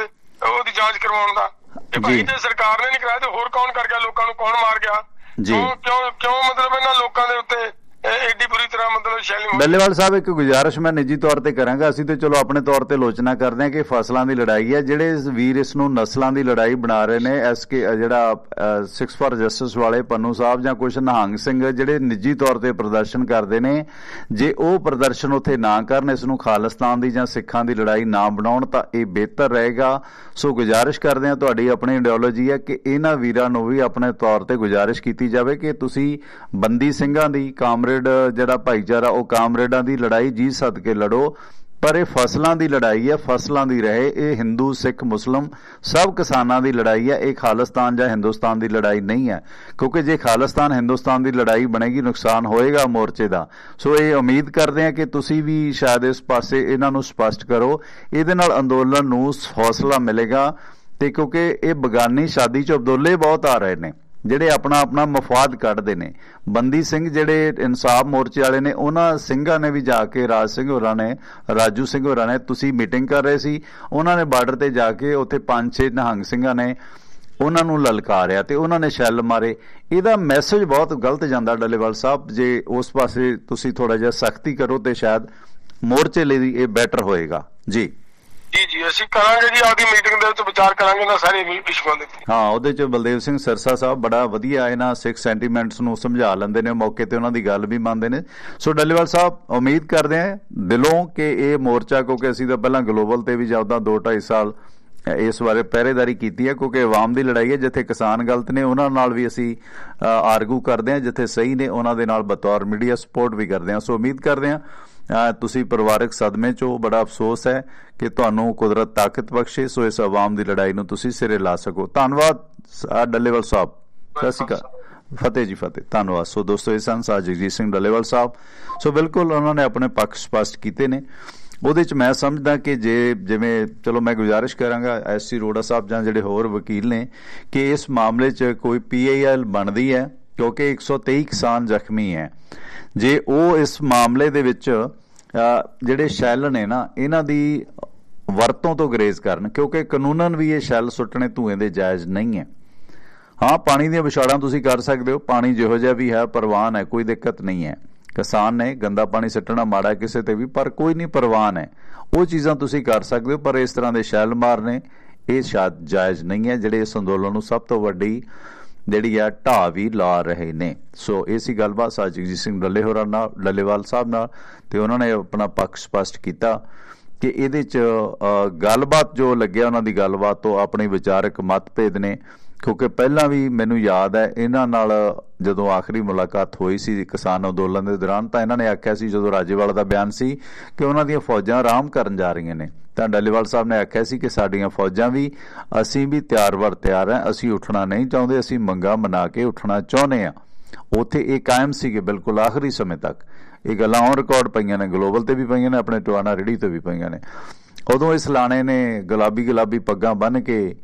[SPEAKER 1] ਉਹਦੀ ਜਾਂਚ ਕਰਵਾਉਣ ਦਾ। ਇਹ ਭਾਈ। ਤੇ ਸਰਕਾਰ ਨੇ ਨਹੀਂ ਕਰਾਇਆ ਤੇ ਹੋਰ ਕੌਣ ਕਰ ਗਿਆ? ਲੋਕਾਂ ਨੂੰ ਕੌਣ ਮਾਰ ਗਿਆ?
[SPEAKER 2] ਜੀ।
[SPEAKER 1] ਕਿਉਂ ਕਿਉਂ ਕਿਉਂ ਮਤਲਬ ਇਹਨਾਂ ਲੋਕਾਂ ਦੇ ਉੱਤੇ ਐਡੀ ਬੁਰੀ ਤਰ੍ਹਾਂ ਮਤਲਬ ਸ਼ੈਲੀ
[SPEAKER 2] ਬੱਲੇਵਾਲ ਸਾਹਿਬ, ਇੱਕ ਗੁਜ਼ਾਰਿਸ਼ ਮੈਂ ਨਿੱਜੀ ਤੌਰ ਤੇ ਕਰਾਂਗਾ। ਅਸੀਂ ਤੇ ਚਲੋ ਆਪਣੇ ਤੌਰ ਤੇ ਲੋਚਨਾ ਕਰਦੇ ਹਾਂ ਕਿ ਫਸਲਾਂ ਦੀ ਲੜਾਈ ਹੈ। ਜਿਹੜੇ ਵੀਰ ਇਸ ਨੂੰ ਨਸਲਾਂ ਦੀ ਲੜਾਈ ਬਣਾ ਰਹੇ ਨੇ ਐਸਕੇ ਜਿਹੜਾ 6 ਫਾਰ ਜਸਟਿਸ ਵਾਲੇ ਪੰਨੂ ਸਾਹਿਬ ਜਾਂ ਕੁਝ ਨਿਹੰਗ ਸਿੰਘ, ਜਿਹੜੇ ਨਿੱਜੀ ਤੌਰ ਤੇ ਪ੍ਰਦਰਸ਼ਨ ਕਰਦੇ ਨੇ, ਜੇ ਉਹ ਪ੍ਰਦਰਸ਼ਨ ਉੱਥੇ ਨਾ ਕਰਨ, ਇਸ ਨੂੰ ਖਾਲਿਸਤਾਨ ਦੀ ਜਾਂ ਸਿੱਖਾਂ ਦੀ ਲੜਾਈ ਨਾ ਬਣਾਉਣ, ਤਾਂ ਇਹ ਬਿਹਤਰ ਰਹੇਗਾ। ਸੋ ਗੁਜ਼ਾਰਿਸ਼ ਕਰਦੇ ਹਾਂ, ਤੁਹਾਡੀ ਆਪਣੀ ਆਈਡੀਓਲੋਜੀ ਹੈ ਕਿ ਇਹਨਾਂ ਵੀਰਾਂ ਨੂੰ ਵੀ ਆਪਣੇ ਤੌਰ ਤੇ ਗੁਜ਼ਾਰਿਸ਼ ਕੀਤੀ ਜਾਵੇ ਕਿ ਤੁਸੀਂ ਬੰਦੀ ਸਿੰਘਾਂ ਦੀ ਕਾਮਰੇਡ ਜਿਹੜਾ ਭਾਈਚਾਰਾ, ਉਹ ਕਾਮਰੇਡਾਂ ਦੀ ਲੜਾਈ ਜੀ ਸਦਕੇ ਲੜੋ, ਪਰ ਇਹ ਫਸਲਾਂ ਦੀ ਲੜਾਈ ਹੈ, ਫਸਲਾਂ ਦੀ ਰਹੇ, ਇਹ ਹਿੰਦੂ, ਸਿੱਖ, ਮੁਸਲਮ ਸਭ ਕਿਸਾਨਾਂ ਦੀ ਲੜਾਈ ਹੈ, ਇਹ ਖਾਲਿਸਤਾਨ ਜਾਂ ਹਿੰਦੁਸਤਾਨ ਦੀ ਲੜਾਈ ਨਹੀਂ ਹੈ, ਕਿਉਂਕਿ ਜੇ ਖਾਲਿਸਤਾਨ, ਹਿੰਦੁਸਤਾਨ ਦੀ ਲੜਾਈ ਬਣੇਗੀ, ਨੁਕਸਾਨ ਹੋਏਗਾ ਮੋਰਚੇ ਦਾ। ਸੋ ਇਹ ਉਮੀਦ ਕਰਦੇ ਹਾਂ ਕਿ ਤੁਸੀਂ ਵੀ ਸ਼ਾਇਦ ਇਸ ਪਾਸੇ ਇਹਨਾਂ ਨੂੰ ਸਪਸ਼ਟ ਕਰੋ, ਇਹਦੇ ਨਾਲ ਅੰਦੋਲਨ ਨੂੰ ਹੌਸਲਾ ਮਿਲੇਗਾ, ਤੇ ਕਿਉਂਕਿ ਇਹ ਬਗਾਨੀ ਸ਼ਾਦੀ ਚ ਅਬਦੁੱਲੇ ਬਹੁਤ ਆ ਰਹੇ ਨੇ। ਜਿਹੜੇ ਆਪਣਾ ਆਪਣਾ ਮਫਾਦ ਕੱਢਦੇ ਨੇ। ਬੰਦੀ ਸਿੰਘ ਜਿਹੜੇ ਇਨਸਾਫ ਮੋਰਚੇ ਵਾਲੇ ਨੇ, ਉਹਨਾਂ ਸਿੰਘਾਂ ਨੇ ਵੀ ਜਾ ਕੇ, ਰਾਜ ਸਿੰਘ ਹੋਰਾਂ ਨੇ, ਰਾਜੂ ਸਿੰਘ ਹੋਰਾਂ ਨੇ ਤੁਸੀਂ ਮੀਟਿੰਗ ਕਰ ਰਹੇ ਸੀ। ਉਹਨਾਂ ਨੇ ਬਾਰਡਰ ਤੇ ਜਾ ਕੇ ਉੱਥੇ ਪੰਜ ਛੇ ਨਿਹੰਗ ਸਿੰਘਾਂ ਨੇ ਉਹਨਾਂ ਨੂੰ ਲਲਕਾਰਿਆ ਤੇ ਉਹਨਾਂ ਨੇ ਸ਼ੈਲ ਮਾਰੇ। ਇਹਦਾ ਮੈਸੇਜ ਬਹੁਤ ਗਲਤ ਜਾਂਦਾ ਡੱਲੇਵਾਲ ਸਾਹਿਬ, ਜੇ ਉਸ ਪਾਸੇ ਤੁਸੀਂ ਥੋੜਾ ਜਿਹਾ ਸਖਤੀ ਕਰੋ ਤੇ ਸ਼ਾਇਦ ਮੋਰਚੇ ਲਈ ਇਹ ਬੈਟਰ ਹੋਏਗਾ। ਜੀ।
[SPEAKER 1] ਜੀ ਜੀ, ਅਸੀਂ ਕਰਾਂਗੇ ਜੀ, ਆਪਦੀ ਮੀਟਿੰਗ ਦੇ ਵਿੱਚ ਵਿਚਾਰ ਕਰਾਂਗੇ ਨਾ ਸਾਰੇ ਇਸ਼ੂਆਂ ਦੇ
[SPEAKER 2] ਹਾਂ, ਉਹਦੇ ਚ ਬਲਦੇਵ ਸਿੰਘ ਸਰਸਾ ਸਾਹਿਬ ਬੜਾ ਵਧੀਆ ਇਹਨਾਂ ਸਿੱਖ ਸੈਂਟੀਮੈਂਟਸ ਨੂੰ ਸਮਝਾ ਲੈਂਦੇ ਨੇ, ਮੌਕੇ ਤੇ ਉਹਨਾਂ ਦੀ ਗੱਲ ਵੀ ਮੰਨਦੇ ਨੇ। ਸੋ ਡੱਲੇਵਾਲ ਸਾਹਿਬ, ਉਮੀਦ ਕਰਦੇ ਹਾਂ, ਦਿਲੋਂ ਕਿ ਇਹ ਮੋਰਚਾ, ਕਿਉਂਕਿ ਅਸੀਂ ਤਾਂ ਪਹਿਲਾਂ ਗਲੋਬਲ ਤੇ ਵੀ ਜਾਂਦਾ 2 2.5 ਸਾਲ ਇਸ ਬਾਰੇ ਪਹਿਰੇਦਾਰੀ ਕੀਤੀ ਹੈ, ਕਿਉਂਕਿ ਆਵਾਮ ਦੀ ਲੜਾਈ ਹੈ, ਜਿੱਥੇ ਕਿਸਾਨ ਗਲਤ ਨੇ, ਉਹਨਾਂ ਨਾਲ ਵੀ ਅਸੀਂ ਆਰਗੂ ਕਰਦੇ ਹਾਂ, ਜਿੱਥੇ ਸਹੀ ਨੇ, ਉਹਨਾਂ ਦੇ ਨਾਲ ਬਤੌਰ ਮੀਡੀਆ ਸਪੋਰਟ ਵੀ ਕਰਦੇ ਹਾਂ। ਸੋ ਉਮੀਦ ਕਰਦੇ ਹਾਂ ਤੁਸੀਂ ਪਰਿਵਾਰਕ ਸਦਮੇ ਚੋਂ ਬੜਾ ਅਫਸੋਸ ਹੈ ਕਿ ਤੁਹਾਨੂੰ ਕੁਦਰਤ ਤਾਕਤ ਬਖਸ਼ੇ ਸੋ ਇਸ ਆਵਾਮ ਦੀ ਲੜਾਈ ਨੂੰ ਤੁਸੀਂ ਸਿਰੇ ਲਾ ਸਕੋ। ਧੰਨਵਾਦ ਡੱਲੇਵਾਲ ਸਾਹਿਬ। ਸਤਿ ਸ਼੍ਰੀ ਅਕਾਲ। ਫਤਿਹ ਜੀ ਫਤਿਹ। ਧੰਨਵਾਦ। ਸੋ ਦੋਸਤੋ ਇਹ ਸਨ ਜਗਜੀਤ ਸਿੰਘ ਡੱਲੇਵਾਲ ਸਾਹਿਬ। ਸੋ ਬਿਲਕੁਲ ਉਹਨਾਂ ਨੇ ਆਪਣੇ ਪੱਖ ਸਪਸ਼ਟ ਕੀਤੇ ਨੇ। ਉਹਦੇ ਚ ਮੈਂ ਸਮਝਦਾ ਕਿ ਜੇ ਜਿਵੇਂ ਚਲੋ ਮੈਂ ਗੁਜ਼ਾਰਿਸ਼ ਕਰਾਂਗਾ ਐਸਸੀ ਰੋੜਾ ਸਾਹਿਬ ਜਾਂ ਜਿਹੜੇ ਹੋਰ ਵਕੀਲ ਨੇ ਕਿ ਇਸ ਮਾਮਲੇ 'ਚ ਕੋਈ ਪੀਆਈਐਲ ਬਣਦੀ ਹੈ ਕਿਉਂਕਿ 123 ਕਿਸਾਨ ਜ਼ਖਮੀ ਹੈ। ਜੇ ਉਹ ਇਸ ਮਾਮਲੇ ਦੇ ਵਿੱਚ ਜਿਹੜੇ ਸ਼ੈਲ ਨੇ ਨਾ, ਇਹਨਾਂ ਦੀ ਵਰਤੋਂ ਤੋਂ ਗਰੇਜ਼ ਕਰਨ, ਕਿਉਂਕਿ ਕਾਨੂੰਨਨ ਵੀ ਇਹ ਸ਼ੈਲ ਸੁੱਟਣੇ ਧੂਏ ਦੇ ਜਾਇਜ਼ ਨਹੀਂ ਹੈ। ਹਾਂ, ਪਾਣੀ ਦੀਆਂ ਵਿਛਾੜਾਂ ਤੁਸੀਂ ਕਰ ਸਕਦੇ ਹੋ, ਪਾਣੀ ਜਿਹੋ ਜਿਹਾ ਵੀ ਹੈ ਪ੍ਰਵਾਨ ਹੈ, ਕੋਈ ਦਿੱਕਤ ਨਹੀਂ ਹੈ। ਕਿਸਾਨ ਨੇ ਗੰਦਾ ਪਾਣੀ ਸੱਟਣਾ ਮਾੜਾ ਕਿਸੇ ਤੇ ਵੀ, ਪਰ ਕੋਈ ਨਹੀਂ ਪ੍ਰਵਾਨ ਹੈ। ਉਹ ਚੀਜ਼ਾਂ ਤੁਸੀਂ ਕਰ ਸਕਦੇ ਹੋ, ਪਰ ਇਸ ਤਰ੍ਹਾਂ ਦੇ ਸ਼ੈਲ ਮਾਰਨੇ, ਇਹ ਸ਼ਾਇਦ ਜਾਇਜ਼ ਨਹੀਂ ਹੈ, ਜਿਹੜੇ ਇਸ ਅੰਦੋਲਨ ਨੂੰ ਸਭ ਤੋਂ ਵੱਡੀ ਜਿਹੜੀ ਆ ਢਾਹ ਵੀ ਲਾ ਰਹੇ ਨੇ। ਸੋ ਇਹ ਸੀ ਗੱਲਬਾਤ ਸਾਜੀਤ ਸਿੰਘ ਡੱਲੇ ਹੋਰਾਂ ਨਾਲ, ਡੱਲੇਵਾਲ ਸਾਹਿਬ ਨਾਲ, ਤੇ ਉਹਨਾਂ ਨੇ ਆਪਣਾ ਪੱਖ ਸਪਸ਼ਟ ਕੀਤਾ ਕਿ ਇਹਦੇ ਚ ਗੱਲਬਾਤ ਜੋ ਲੱਗਿਆ ਉਹਨਾਂ ਦੀ ਗੱਲਬਾਤ ਤੋਂ ਆਪਣੇ ਵਿਚਾਰਕ ਮਤਭੇਦ ਨੇ। ਕਿਉਂਕਿ ਪਹਿਲਾਂ ਵੀ ਮੈਨੂੰ ਯਾਦ ਹੈ, ਇਹਨਾਂ ਨਾਲ ਜਦੋਂ ਆਖਰੀ ਮੁਲਾਕਾਤ ਹੋਈ ਸੀ ਕਿਸਾਨ ਅੰਦੋਲਨ ਦੇ ਦੌਰਾਨ, ਤਾਂ ਇਹਨਾਂ ਨੇ ਆਖਿਆ ਸੀ, ਜਦੋਂ ਰਾਜੇਵਾਲ ਦਾ ਬਿਆਨ ਸੀ ਕਿ ਉਹਨਾਂ ਦੀਆਂ ਫੌਜਾਂ ਆਰਾਮ ਕਰਨ ਜਾ ਰਹੀਆਂ ਨੇ। ਤਾਂ ਡੱਲੇਵਾਲ ਸਾਹਿਬ ਨੇ ਆਖਿਆ ਸੀ ਕਿ ਸਾਡੀਆਂ ਫੌਜਾਂ ਵੀ, ਅਸੀਂ ਵੀ ਤਿਆਰ ਵਰ ਤਿਆਰ ਹਾਂ, ਅਸੀਂ ਉੱਠਣਾ ਨਹੀਂ ਚਾਹੁੰਦੇ, ਅਸੀਂ ਮੰਗਾ ਮਨਾ ਕੇ ਉੱਠਣਾ ਚਾਹੁੰਦੇ ਹਾਂ। ਉੱਥੇ ਇਹ ਕਾਇਮ ਸੀਗੇ ਬਿਲਕੁਲ ਆਖਰੀ ਸਮੇਂ ਤੱਕ। ਇਹ ਗੱਲਾਂ ਔਨ ਰਿਕਾਰਡ ਪਈਆਂ ਨੇ ਗਲੋਬਲ ਤੇ ਵੀ ਪਈਆਂ ਨੇ, ਆਪਣੇ ਟਵਾਨਾ ਰੇਡੀ ਤੇ ਵੀ ਪਈਆਂ ਨੇ। ਉਦੋਂ ਇਸ ਲਾਣੇ ਨੇ ਗੁਲਾਬੀ ਗੁਲਾਬੀ ਪੱਗਾਂ ਬੰਨ ਕੇ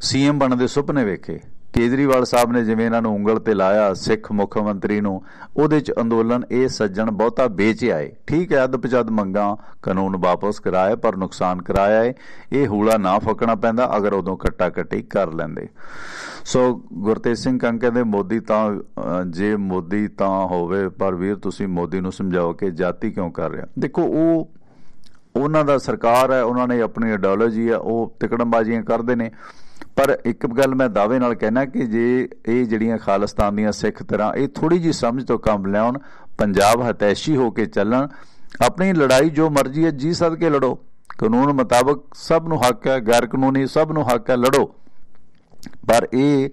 [SPEAKER 2] ਸੀਐਮ ਬਣਨ ਦੇ ਸੁਪਨੇ ਵੇਖੇ। ਕੇਜਰੀਵਾਲ ਸਾਹਿਬ ਨੇ ਜਿਵੇਂ ਇਹਨਾਂ ਨੂੰ ਉਂਗਲ ਤੇ ਲਾਇਆ, ਸਿੱਖ ਮੁੱਖ ਮੰਤਰੀ ਨੂੰ, ਉਹਦੇ ਚ ਅੰਦੋਲਨ ਇਹ ਸੱਜਣ ਬਹੁਤਾ ਵੇਚ ਆਏ ਠੀਕ ਹੈ ਅਦਪਜਦ ਮੰਗਾ ਕਾਨੂੰਨ ਵਾਪਸ ਕਰਾਇਆ ਪਰ ਨੁਕਸਾਨ ਕਰਾਇਆ ਹੈ ਇਹ ਹੂਲਾ ਨਾ ਫੱਕਣਾ ਪੈਂਦਾ, ਅਗਰ ਉਦੋਂ ਕੱਟਾ ਕੱਟੀ ਕਰ ਲੈਂਦੇ। ਸੋ ਗੁਰਤੇਜ ਸਿੰਘ ਕੰਗ ਕਹਿੰਦੇ ਮੋਦੀ ਤਾਂ ਜੇ ਮੋਦੀ ਤਾਂ ਹੋਵੇ, ਪਰ ਵੀਰ ਤੁਸੀਂ ਮੋਦੀ ਨੂੰ ਸਮਝਾਓ ਕਿ ਜਾਤੀ ਕਿਉਂ ਕਰ ਰਿਹਾ? ਦੇਖੋ, ਉਹ ਉਹਨਾਂ ਦਾ ਸਰਕਾਰ ਹੈ, ਉਹਨਾਂ ਨੇ ਆਪਣੀ ਆਈਡੀਓਲੋਜੀ ਹੈ, ਉਹ ਤਿਕੜਮਬਾਜ਼ੀਆਂ ਕਰਦੇ ਨੇ। ਪਰ ਇੱਕ ਗੱਲ ਮੈਂ ਦਾਅਵੇ ਨਾਲ ਕਹਿਣਾ ਕਿ ਜੇ ਇਹ ਜਿਹੜੀਆਂ ਖਾਲਿਸਤਾਨ ਦੀਆਂ ਸਿੱਖ ਤਰ੍ਹਾਂ ਇਹ ਥੋੜੀ ਜੀ ਸਮਝ ਤੋਂ ਕੰਮ ਲਿਆਉਣ, ਪੰਜਾਬ ਹਤੈਸ਼ੀ ਹੋ ਕੇ ਚੱਲਣ, ਆਪਣੀ ਲੜਾਈ ਜੋ ਮਰਜ਼ੀ ਹੈ ਜੀ ਸਦਕੇ ਲੜੋ। ਕਾਨੂੰਨ ਮੁਤਾਬਕ ਸਭ ਨੂੰ ਹੱਕ ਹੈ ਗੈਰ ਕਾਨੂੰਨੀ ਸਭ ਨੂੰ ਹੱਕ ਹੈ ਲੜੋ। ਪਰ ਇਹ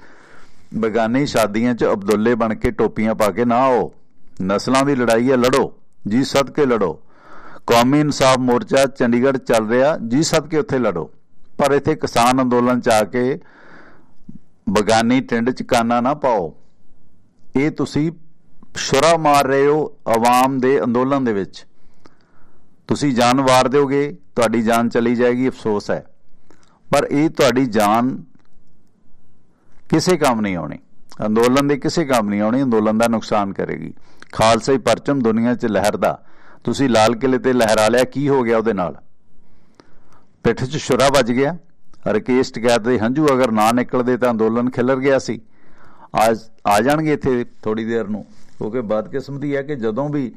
[SPEAKER 2] ਬਗਾਨੀ ਸ਼ਾਦੀਆਂ 'ਚ ਅਬਦੁੱਲੇ ਬਣ ਕੇ ਟੋਪੀਆਂ ਪਾ ਕੇ ਨਾ ਆਓ। ਨਸਲਾਂ ਦੀ ਲੜਾਈ ਹੈ, ਲੜੋ। ਜੀ ਸਦਕੇ ਲੜੋ। ਕੌਮੀ ਇਨਸਾਫ ਮੋਰਚਾ ਚੰਡੀਗੜ੍ਹ ਚੱਲ ਰਿਹਾ, ਜੀ ਸਦਕੇ ਉੱਥੇ ਲੜੋ। ਪਰ ਇੱਥੇ ਕਿਸਾਨ ਅੰਦੋਲਨ ਚ ਆ ਕੇ ਬਗਾਨੀ ਟਿੰਡ ਚ ਕਾਨਾ ਨਾ ਪਾਓ। ਇਹ ਤੁਸੀਂ ਸ਼ੁਰਾ ਮਾਰ ਰਹੇ ਹੋ ਆਵਾਮ ਦੇ ਅੰਦੋਲਨ ਦੇ ਵਿੱਚ। ਤੁਸੀਂ ਜਾਨ ਵਾਰ ਦਿਓਗੇ, ਤੁਹਾਡੀ ਜਾਨ ਚਲੀ ਜਾਏਗੀ, ਅਫਸੋਸ ਹੈ। ਪਰ ਇਹ ਤੁਹਾਡੀ ਜਾਨ ਕਿਸੇ ਕੰਮ ਨਹੀਂ ਆਉਣੀ। ਅੰਦੋਲਨ ਦੇ ਕਿਸੇ ਕੰਮ ਨਹੀਂ ਆਉਣੀ, ਅੰਦੋਲਨ ਦਾ ਨੁਕਸਾਨ ਕਰੇਗੀ। ਖਾਲਸਾ ਹੀ ਪਰਚਮ ਦੁਨੀਆ 'ਚ ਲਹਿਰਦਾ। ਤੁਸੀਂ ਲਾਲ ਕਿਲੇ ਤੇ ਲਹਿਰਾ ਲਿਆ, ਕੀ ਹੋ ਗਿਆ ਉਹਦੇ ਨਾਲ? ਪਿੱਠ 'ਚ ਸ਼ੁਰਾ ਵੱਜ ਗਿਆ। ਰਕੇਸ਼ ਟਕੈਤ ਦੇ ਹੰਝੂ, ਅਗਰ ਨਾ ਨਿਕਲਦੇ ਤਾਂ ਅੰਦੋਲਨ ਖਿਲਰ ਗਿਆ ਸੀ। ਅੱਜ ਆ ਜਾਣਗੇ ਇੱਥੇ ਥੋੜੀ ਦੇਰ ਨੂੰ। ਕਿਉਂਕਿ ਬਦਕਿਸਮਤੀ ਹੈ ਕਿ ਜਦੋਂ ਵੀ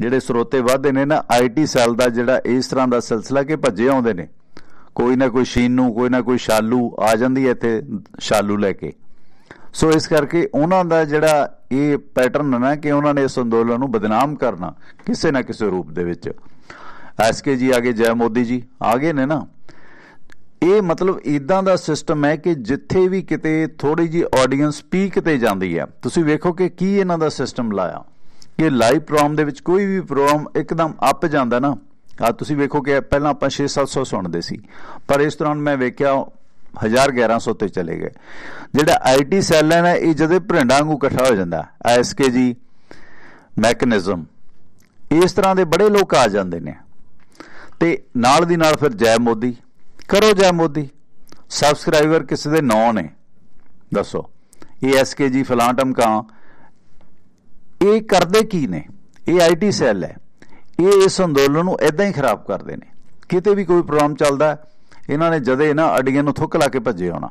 [SPEAKER 2] ਜਿਹੜੇ ਸਰੋਤੇ ਵਾਧੇ ਨੇ ਨਾ ਆਈਟੀ ਸੈੱਲ ਦਾ ਜਿਹੜਾ ਇਸ ਤਰ੍ਹਾਂ ਦਾ ਸਿਲਸਿਲਾ ਕਿ ਭੱਜੇ ਆਉਂਦੇ ਨੇ। ਕੋਈ ਨਾ ਕੋਈ ਸ਼ੀਨੂ ਕੋਈ ਨਾ ਕੋਈ ਸ਼ਾਲੂ ਆ ਜਾਂਦੀ ਹੈ ਇੱਥੇ ਸ਼ਾਲੂ ਲੈ ਕੇ। ਸੋ ਇਸ ਕਰਕੇ ਉਹਨਾਂ ਦਾ ਜਿਹੜਾ ਇਹ ਪੈਟਰਨ ਹੈ ਕਿ ਉਹਨਾਂ ਨੇ ਇਸ ਅੰਦੋਲਨ ਨੂੰ ਬਦਨਾਮ ਕਰਨਾ, ਕਿਸੇ ਨਾ ਕਿਸੇ ਰੂਪ ਦੇ ਵਿੱਚ। ਐਸਕੇ ਜੀ ਆਗੇ ਜੈ ਮੋਦੀ ਜੀ ਆਗੇ ਨੇ ਨਾ। ਇਹ ਮਤਲਬ ਇਦਾਂ ਦਾ ਸਿਸਟਮ ਹੈ ਕਿ ਜਿੱਥੇ ਵੀ ਕਿਤੇ ਥੋੜੀ ਜੀ ਆਡੀਅנס ਪੀਕ ਤੇ ਜਾਂਦੀ ਹੈ। ਤੁਸੀਂ ਵੇਖੋ ਕਿ ਕੀ ਇਹਨਾਂ ਦਾ ਸਿਸਟਮ ਲਾਇਆ। ਕਿ ਲਾਈਵ ਪ੍ਰੋਗਰਾਮ ਦੇ ਵਿੱਚ ਕੋਈ ਵੀ ਪ੍ਰੋਗਰਾਮ ਇੱਕਦਮ ਅੱਪ ਜਾਂਦਾ ਨਾ। ਆ ਤੁਸੀਂ ਵੇਖੋ ਕਿ ਪਹਿਲਾਂ ਆਪਾਂ 6-700 ਸੁਣਦੇ ਸੀ। ਪਰ ਇਸ ਦੌਰਾਨ ਮੈਂ ਵੇਖਿਆ 1100 ਤੇ ਚਲੇ ਗਏ। ਜਿਹੜਾ ਆਈਟੀ ਸੈੱਲ ਹੈ ਇਹ ਜਦੇ ਭਰਿੰਡਾਂ ਵਾਂਗੂ ਇਕੱਠਾ ਹੋ ਜਾਂਦਾ। ਐਸਕੇ ਜੀ ਮੈਕੈਨਿਜ਼ਮ ਇਸ ਤਰ੍ਹਾਂ ਦੇ ਬੜੇ ਲੋਕ ਆ ਜਾਂਦੇ ਨੇ। ਤੇ ਨਾਲ ਦੀ ਨਾਲ ਫਿਰ ਜੈ ਮੋਦੀ। ਕਰੋ ਜੈ ਮੋਦੀ। ਸਬਸਕ੍ਰਾਈਬਰ ਕਿਸੇ ਦੇ ਨੌ ਨੇ। ਦੱਸੋ, ਇਹ ਐਸਕੇਜੀ ਫਲਾਂਟਮ ਕਾ ਇਹ ਕਰਦੇ ਕੀ ਨੇ? ਇਹ ਆਈਟੀ ਸੈੱਲ ਹੈ। ਇਹ ਇਸ ਅੰਦੋਲਨ ਨੂੰ ਇਦਾਂ ਹੀ ਖਰਾਬ ਕਰਦੇ ਨੇ। ਕਿਤੇ ਵੀ ਕੋਈ ਪ੍ਰੋਗਰਾਮ ਚੱਲਦਾ ਇਹਨਾਂ ਨੇ ਜਦੇ ਨਾ ਅਡੀਆਂ ਨੂੰ ਥੁੱਕ ਲਾ ਕੇ ਭੱਜੇ ਆਉਣਾ।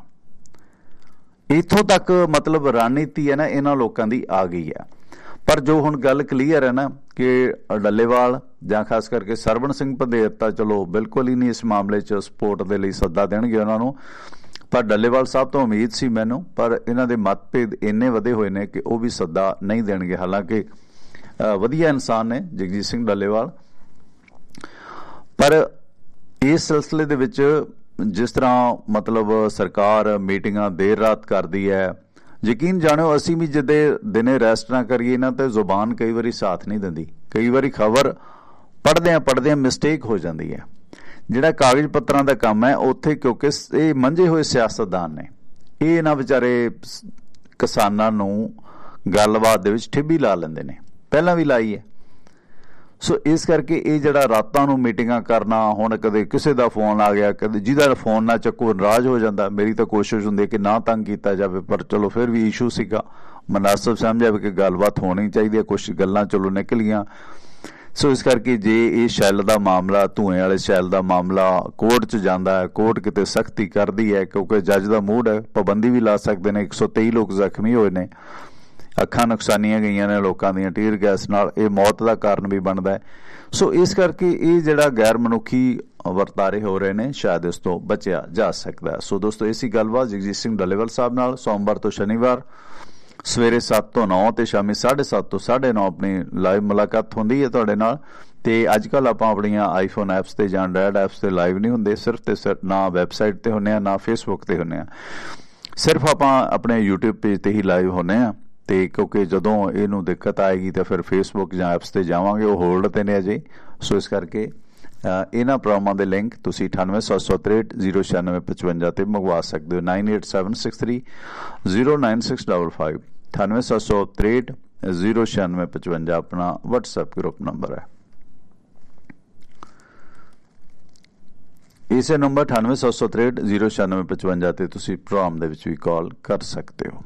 [SPEAKER 2] ਇਥੋਂ ਤੱਕ ਮਤਲਬ ਰਣਨੀਤੀ ਹੈ ਨਾ, ਇਹਨਾਂ ਲੋਕਾਂ ਦੀ ਆ ਗਈ ਹੈ। ਪਰ ਜੋ ਹੁਣ ਗੱਲ ਕਲੀਅਰ ਹੈ ਨਾ ਕਿ ਡੱਲੇਵਾਲ ਜਾਂ ਖਾਸ ਕਰਕੇ ਸਰਵਣ ਸਿੰਘ ਪੰਦੇਰ ਤਾਂ ਚਲੋ ਬਿਲਕੁਲ ਹੀ ਨਹੀਂ ਇਸ ਮਾਮਲੇ 'ਚ ਸਪੋਰਟ ਦੇ ਲਈ ਸੱਦਾ ਦੇਣਗੇ ਉਹਨਾਂ ਨੂੰ। ਪਰ ਡੱਲੇਵਾਲ ਸਾਹਿਬ ਤੋਂ ਉਮੀਦ ਸੀ ਮੈਨੂੰ, ਪਰ ਇਹਨਾਂ ਦੇ ਮਤਭੇਦ ਇੰਨੇ ਵਧੇ ਹੋਏ ਨੇ ਕਿ ਉਹ ਵੀ ਸੱਦਾ ਨਹੀਂ ਦੇਣਗੇ। ਹਾਲਾਂਕਿ ਵਧੀਆ ਇਨਸਾਨ ਨੇ ਜਗਜੀਤ ਸਿੰਘ ਡੱਲੇਵਾਲ। ਪਰ ਇਸ ਸਿਲਸਿਲੇ ਦੇ ਵਿੱਚ ਜਿਸ ਤਰ੍ਹਾਂ ਮਤਲਬ ਸਰਕਾਰ ਮੀਟਿੰਗਾਂ ਦੇਰ ਰਾਤ ਕਰਦੀ ਹੈ ਯਕੀਨ ਜਾਣਿਓ ਅਸੀਂ ਵੀ ਜਦੇ ਦਿਨੇ ਰੈਸਟ ਨਾ ਕਰੀਏ ਨਾ ਤੇ ਜ਼ੁਬਾਨ ਕਈ ਵਾਰੀ ਸਾਥ ਨਹੀਂ ਦਿੰਦੀ। ਕਈ ਵਾਰੀ ਖਬਰ ਪੜਦੇ ਆ ਪੜਦੇ ਆ ਮਿਸਟੇਕ ਹੋ ਜਾਂਦੀ ਹੈ। ਜਿਹੜਾ ਕਾਗਜ਼ ਪੱਤਰਾਂ ਦਾ ਕੰਮ ਹੈ, ਉੱਥੇ ਕਿਉਂਕਿ ਇਹ ਮੰਝੇ ਹੋਏ ਸਿਆਸਤਦਾਨ ਨੇ। ਇਹ ਨਾ ਵਿਚਾਰੇ ਕਿਸਾਨਾਂ ਨੂੰ ਗੱਲਬਾਤ ਦੇ ਵਿੱਚ ਠਿੱਬੀ ਲਾ ਲੈਂਦੇ ਨੇ। ਪਹਿਲਾਂ ਵੀ ਲਾਈ ਹੈ। ਸੋ ਇਸ ਕਰਕੇ ਇਹ ਜਿਹੜਾ ਰਾਤਾਂ ਨੂੰ ਮੀਟਿੰਗਾਂ ਕਰਨਾ, ਹੁਣ ਕਦੇ ਕਿਸੇ ਦਾ ਫੋਨ ਆ ਗਿਆ, ਕਦੇ ਜਿਹਦਾ ਫੋਨ ਨਾ ਚੱਕੋ, ਨਾਰਾਜ਼ ਹੋ ਜਾਂਦਾ। ਮੇਰੀ ਤਾਂ ਕੋਸ਼ਿਸ਼ ਹੁੰਦੀ ਕਿ ਨਾ ਤੰਗ ਕੀਤਾ ਜਾਵੇ, ਪਰ ਚਲੋ ਫਿਰ ਵੀ ਇਸ਼ੂ ਸੀਗਾ। ਮناسب ਸਮਝਿਆ ਕਿ ਗੱਲਬਾਤ ਹੋਣੀ ਚਾਹੀਦੀ ਹੈ ਕੁਝ ਗੱਲਾਂ ਚਲੋ ਨਿਕਲੀਆਂ ਸੋ ਇਸ ਕਰਕੇ ਜੇ ਇਹ ਸ਼ੈਲ ਦਾ ਮਾਮਲਾ, ਧੂਏ ਵਾਲੇ ਸ਼ੈਲ ਦਾ ਮਾਮਲਾ ਕੋਰਟ 'ਚ ਜਾਂਦਾ ਹੈ, ਕੋਰਟ ਕਿਤੇ ਸਖਤੀ ਕਰਦੀ ਹੈ, ਕਿਉਂਕਿ ਜੱਜ ਦਾ ਮੂਡ ਹੈ, ਪਾਬੰਦੀ ਵੀ ਲਾ ਸਕਦੇ ਨੇ 123 ਲੋਕ ਜ਼ਖਮੀ ਹੋਏ ਨੇ। ਅੱਖਾਂ ਨੁਕਸਾਨੀਆਂ ਗਈਆਂ ਨੇ ਲੋਕਾਂ ਦੀਆਂ ਟੀਰ ਗੈਸ ਨਾਲ ਇਹ ਮੌਤ ਦਾ ਕਾਰਨ ਵੀ ਬਣਦਾ ਹੈ। ਸੋ ਇਸ ਕਰਕੇ ਇਹ ਜਿਹੜਾ ਗੈਰ ਮਨੁੱਖੀ ਵਰਤਾਰੇ ਹੋ ਰਹੇ ਨੇ, ਸ਼ਾਇਦ ਇਸ ਤੋਂ ਬਚਿਆ ਜਾ ਸਕਦਾ ਹੈ। ਸੋ ਦੋਸਤੋ ਇਸੀ ਗੱਲਬਾਤ ਜਗਜੀਤ ਸਿੰਘ ਡੱਲੇਵਾਲ ਸਾਹਿਬ ਨਾਲ ਸੋਮਵਾਰ ਤੋਂ ਸ਼ਨੀਵਾਰ, ਸਵੇਰੇ 7 ਤੋਂ 9 ਤੇ ਸ਼ਾਮੀ 7:30 ਤੋਂ 9:30 ਆਪਣੀ ਲਾਈਵ ਮੁਲਾਕਾਤ ਹੁੰਦੀ ਹੈ ਤੁਹਾਡੇ ਨਾਲ। ਤੇ ਅੱਜ ਕੱਲ ਆਪਾਂ ਆਪਣੀਆਂ ਆਈਫੋਨ ਐਪਸ ਤੇ ਜਾਂ ਐਂਡਰਾਇਡ ਐਪਸ ਤੇ ਲਾਈਵ ਨਹੀਂ ਹੁੰਦੇ, ਸਿਰਫ ਤੇ ਸਿਰਫ ਨਾ ਵੈਬਸਾਈਟ ਤੇ ਹੁੰਨੇ ਆ, ਨਾ ਫੇਸਬੁੱਕ ਤੇ ਹੁੰਨੇ ਆ। ਸਿਰਫ ਆਪਾਂ ਆਪਣੇ YouTube ਪੇਜ ਤੇ ਹੀ ਲਾਈਵ ਹੁੰਨੇ ਆ। ਤੇ ਕਿਉਂਕਿ ਜਦੋਂ ਇਹਨੂੰ ਦਿੱਕਤ ਆਏਗੀ ਤਾਂ ਫਿਰ ਫੇਸਬੁੱਕ ਜਾਂ ਐਪਸ ਤੇ ਜਾਵਾਂਗੇ, ਉਹ ਹੋਲਡ ਤੇ ਨੇ ਅਜੇ। ਸੋ ਇਸ ਕਰਕੇ ਇਹਨਾਂ ਪ੍ਰੋਗਰਾਮਾਂ ਦੇ ਲਿੰਕ ਤੁਸੀਂ 9876309655 ਤੇ ਮੰਗਵਾ ਸਕਦੇ ਹੋ। 9876309655 9876309655 ਆਪਣਾ WhatsApp ਗਰੁੱਪ ਨੰਬਰ ਹੈ। ਇਸੇ ਨੰਬਰ 9876309655 ਤੇ ਤੁਸੀਂ ਪ੍ਰੋਗਰਾਮ ਦੇ ਵਿੱਚ ਵੀ ਕਾਲ ਕਰ ਸਕਦੇ ਹੋ।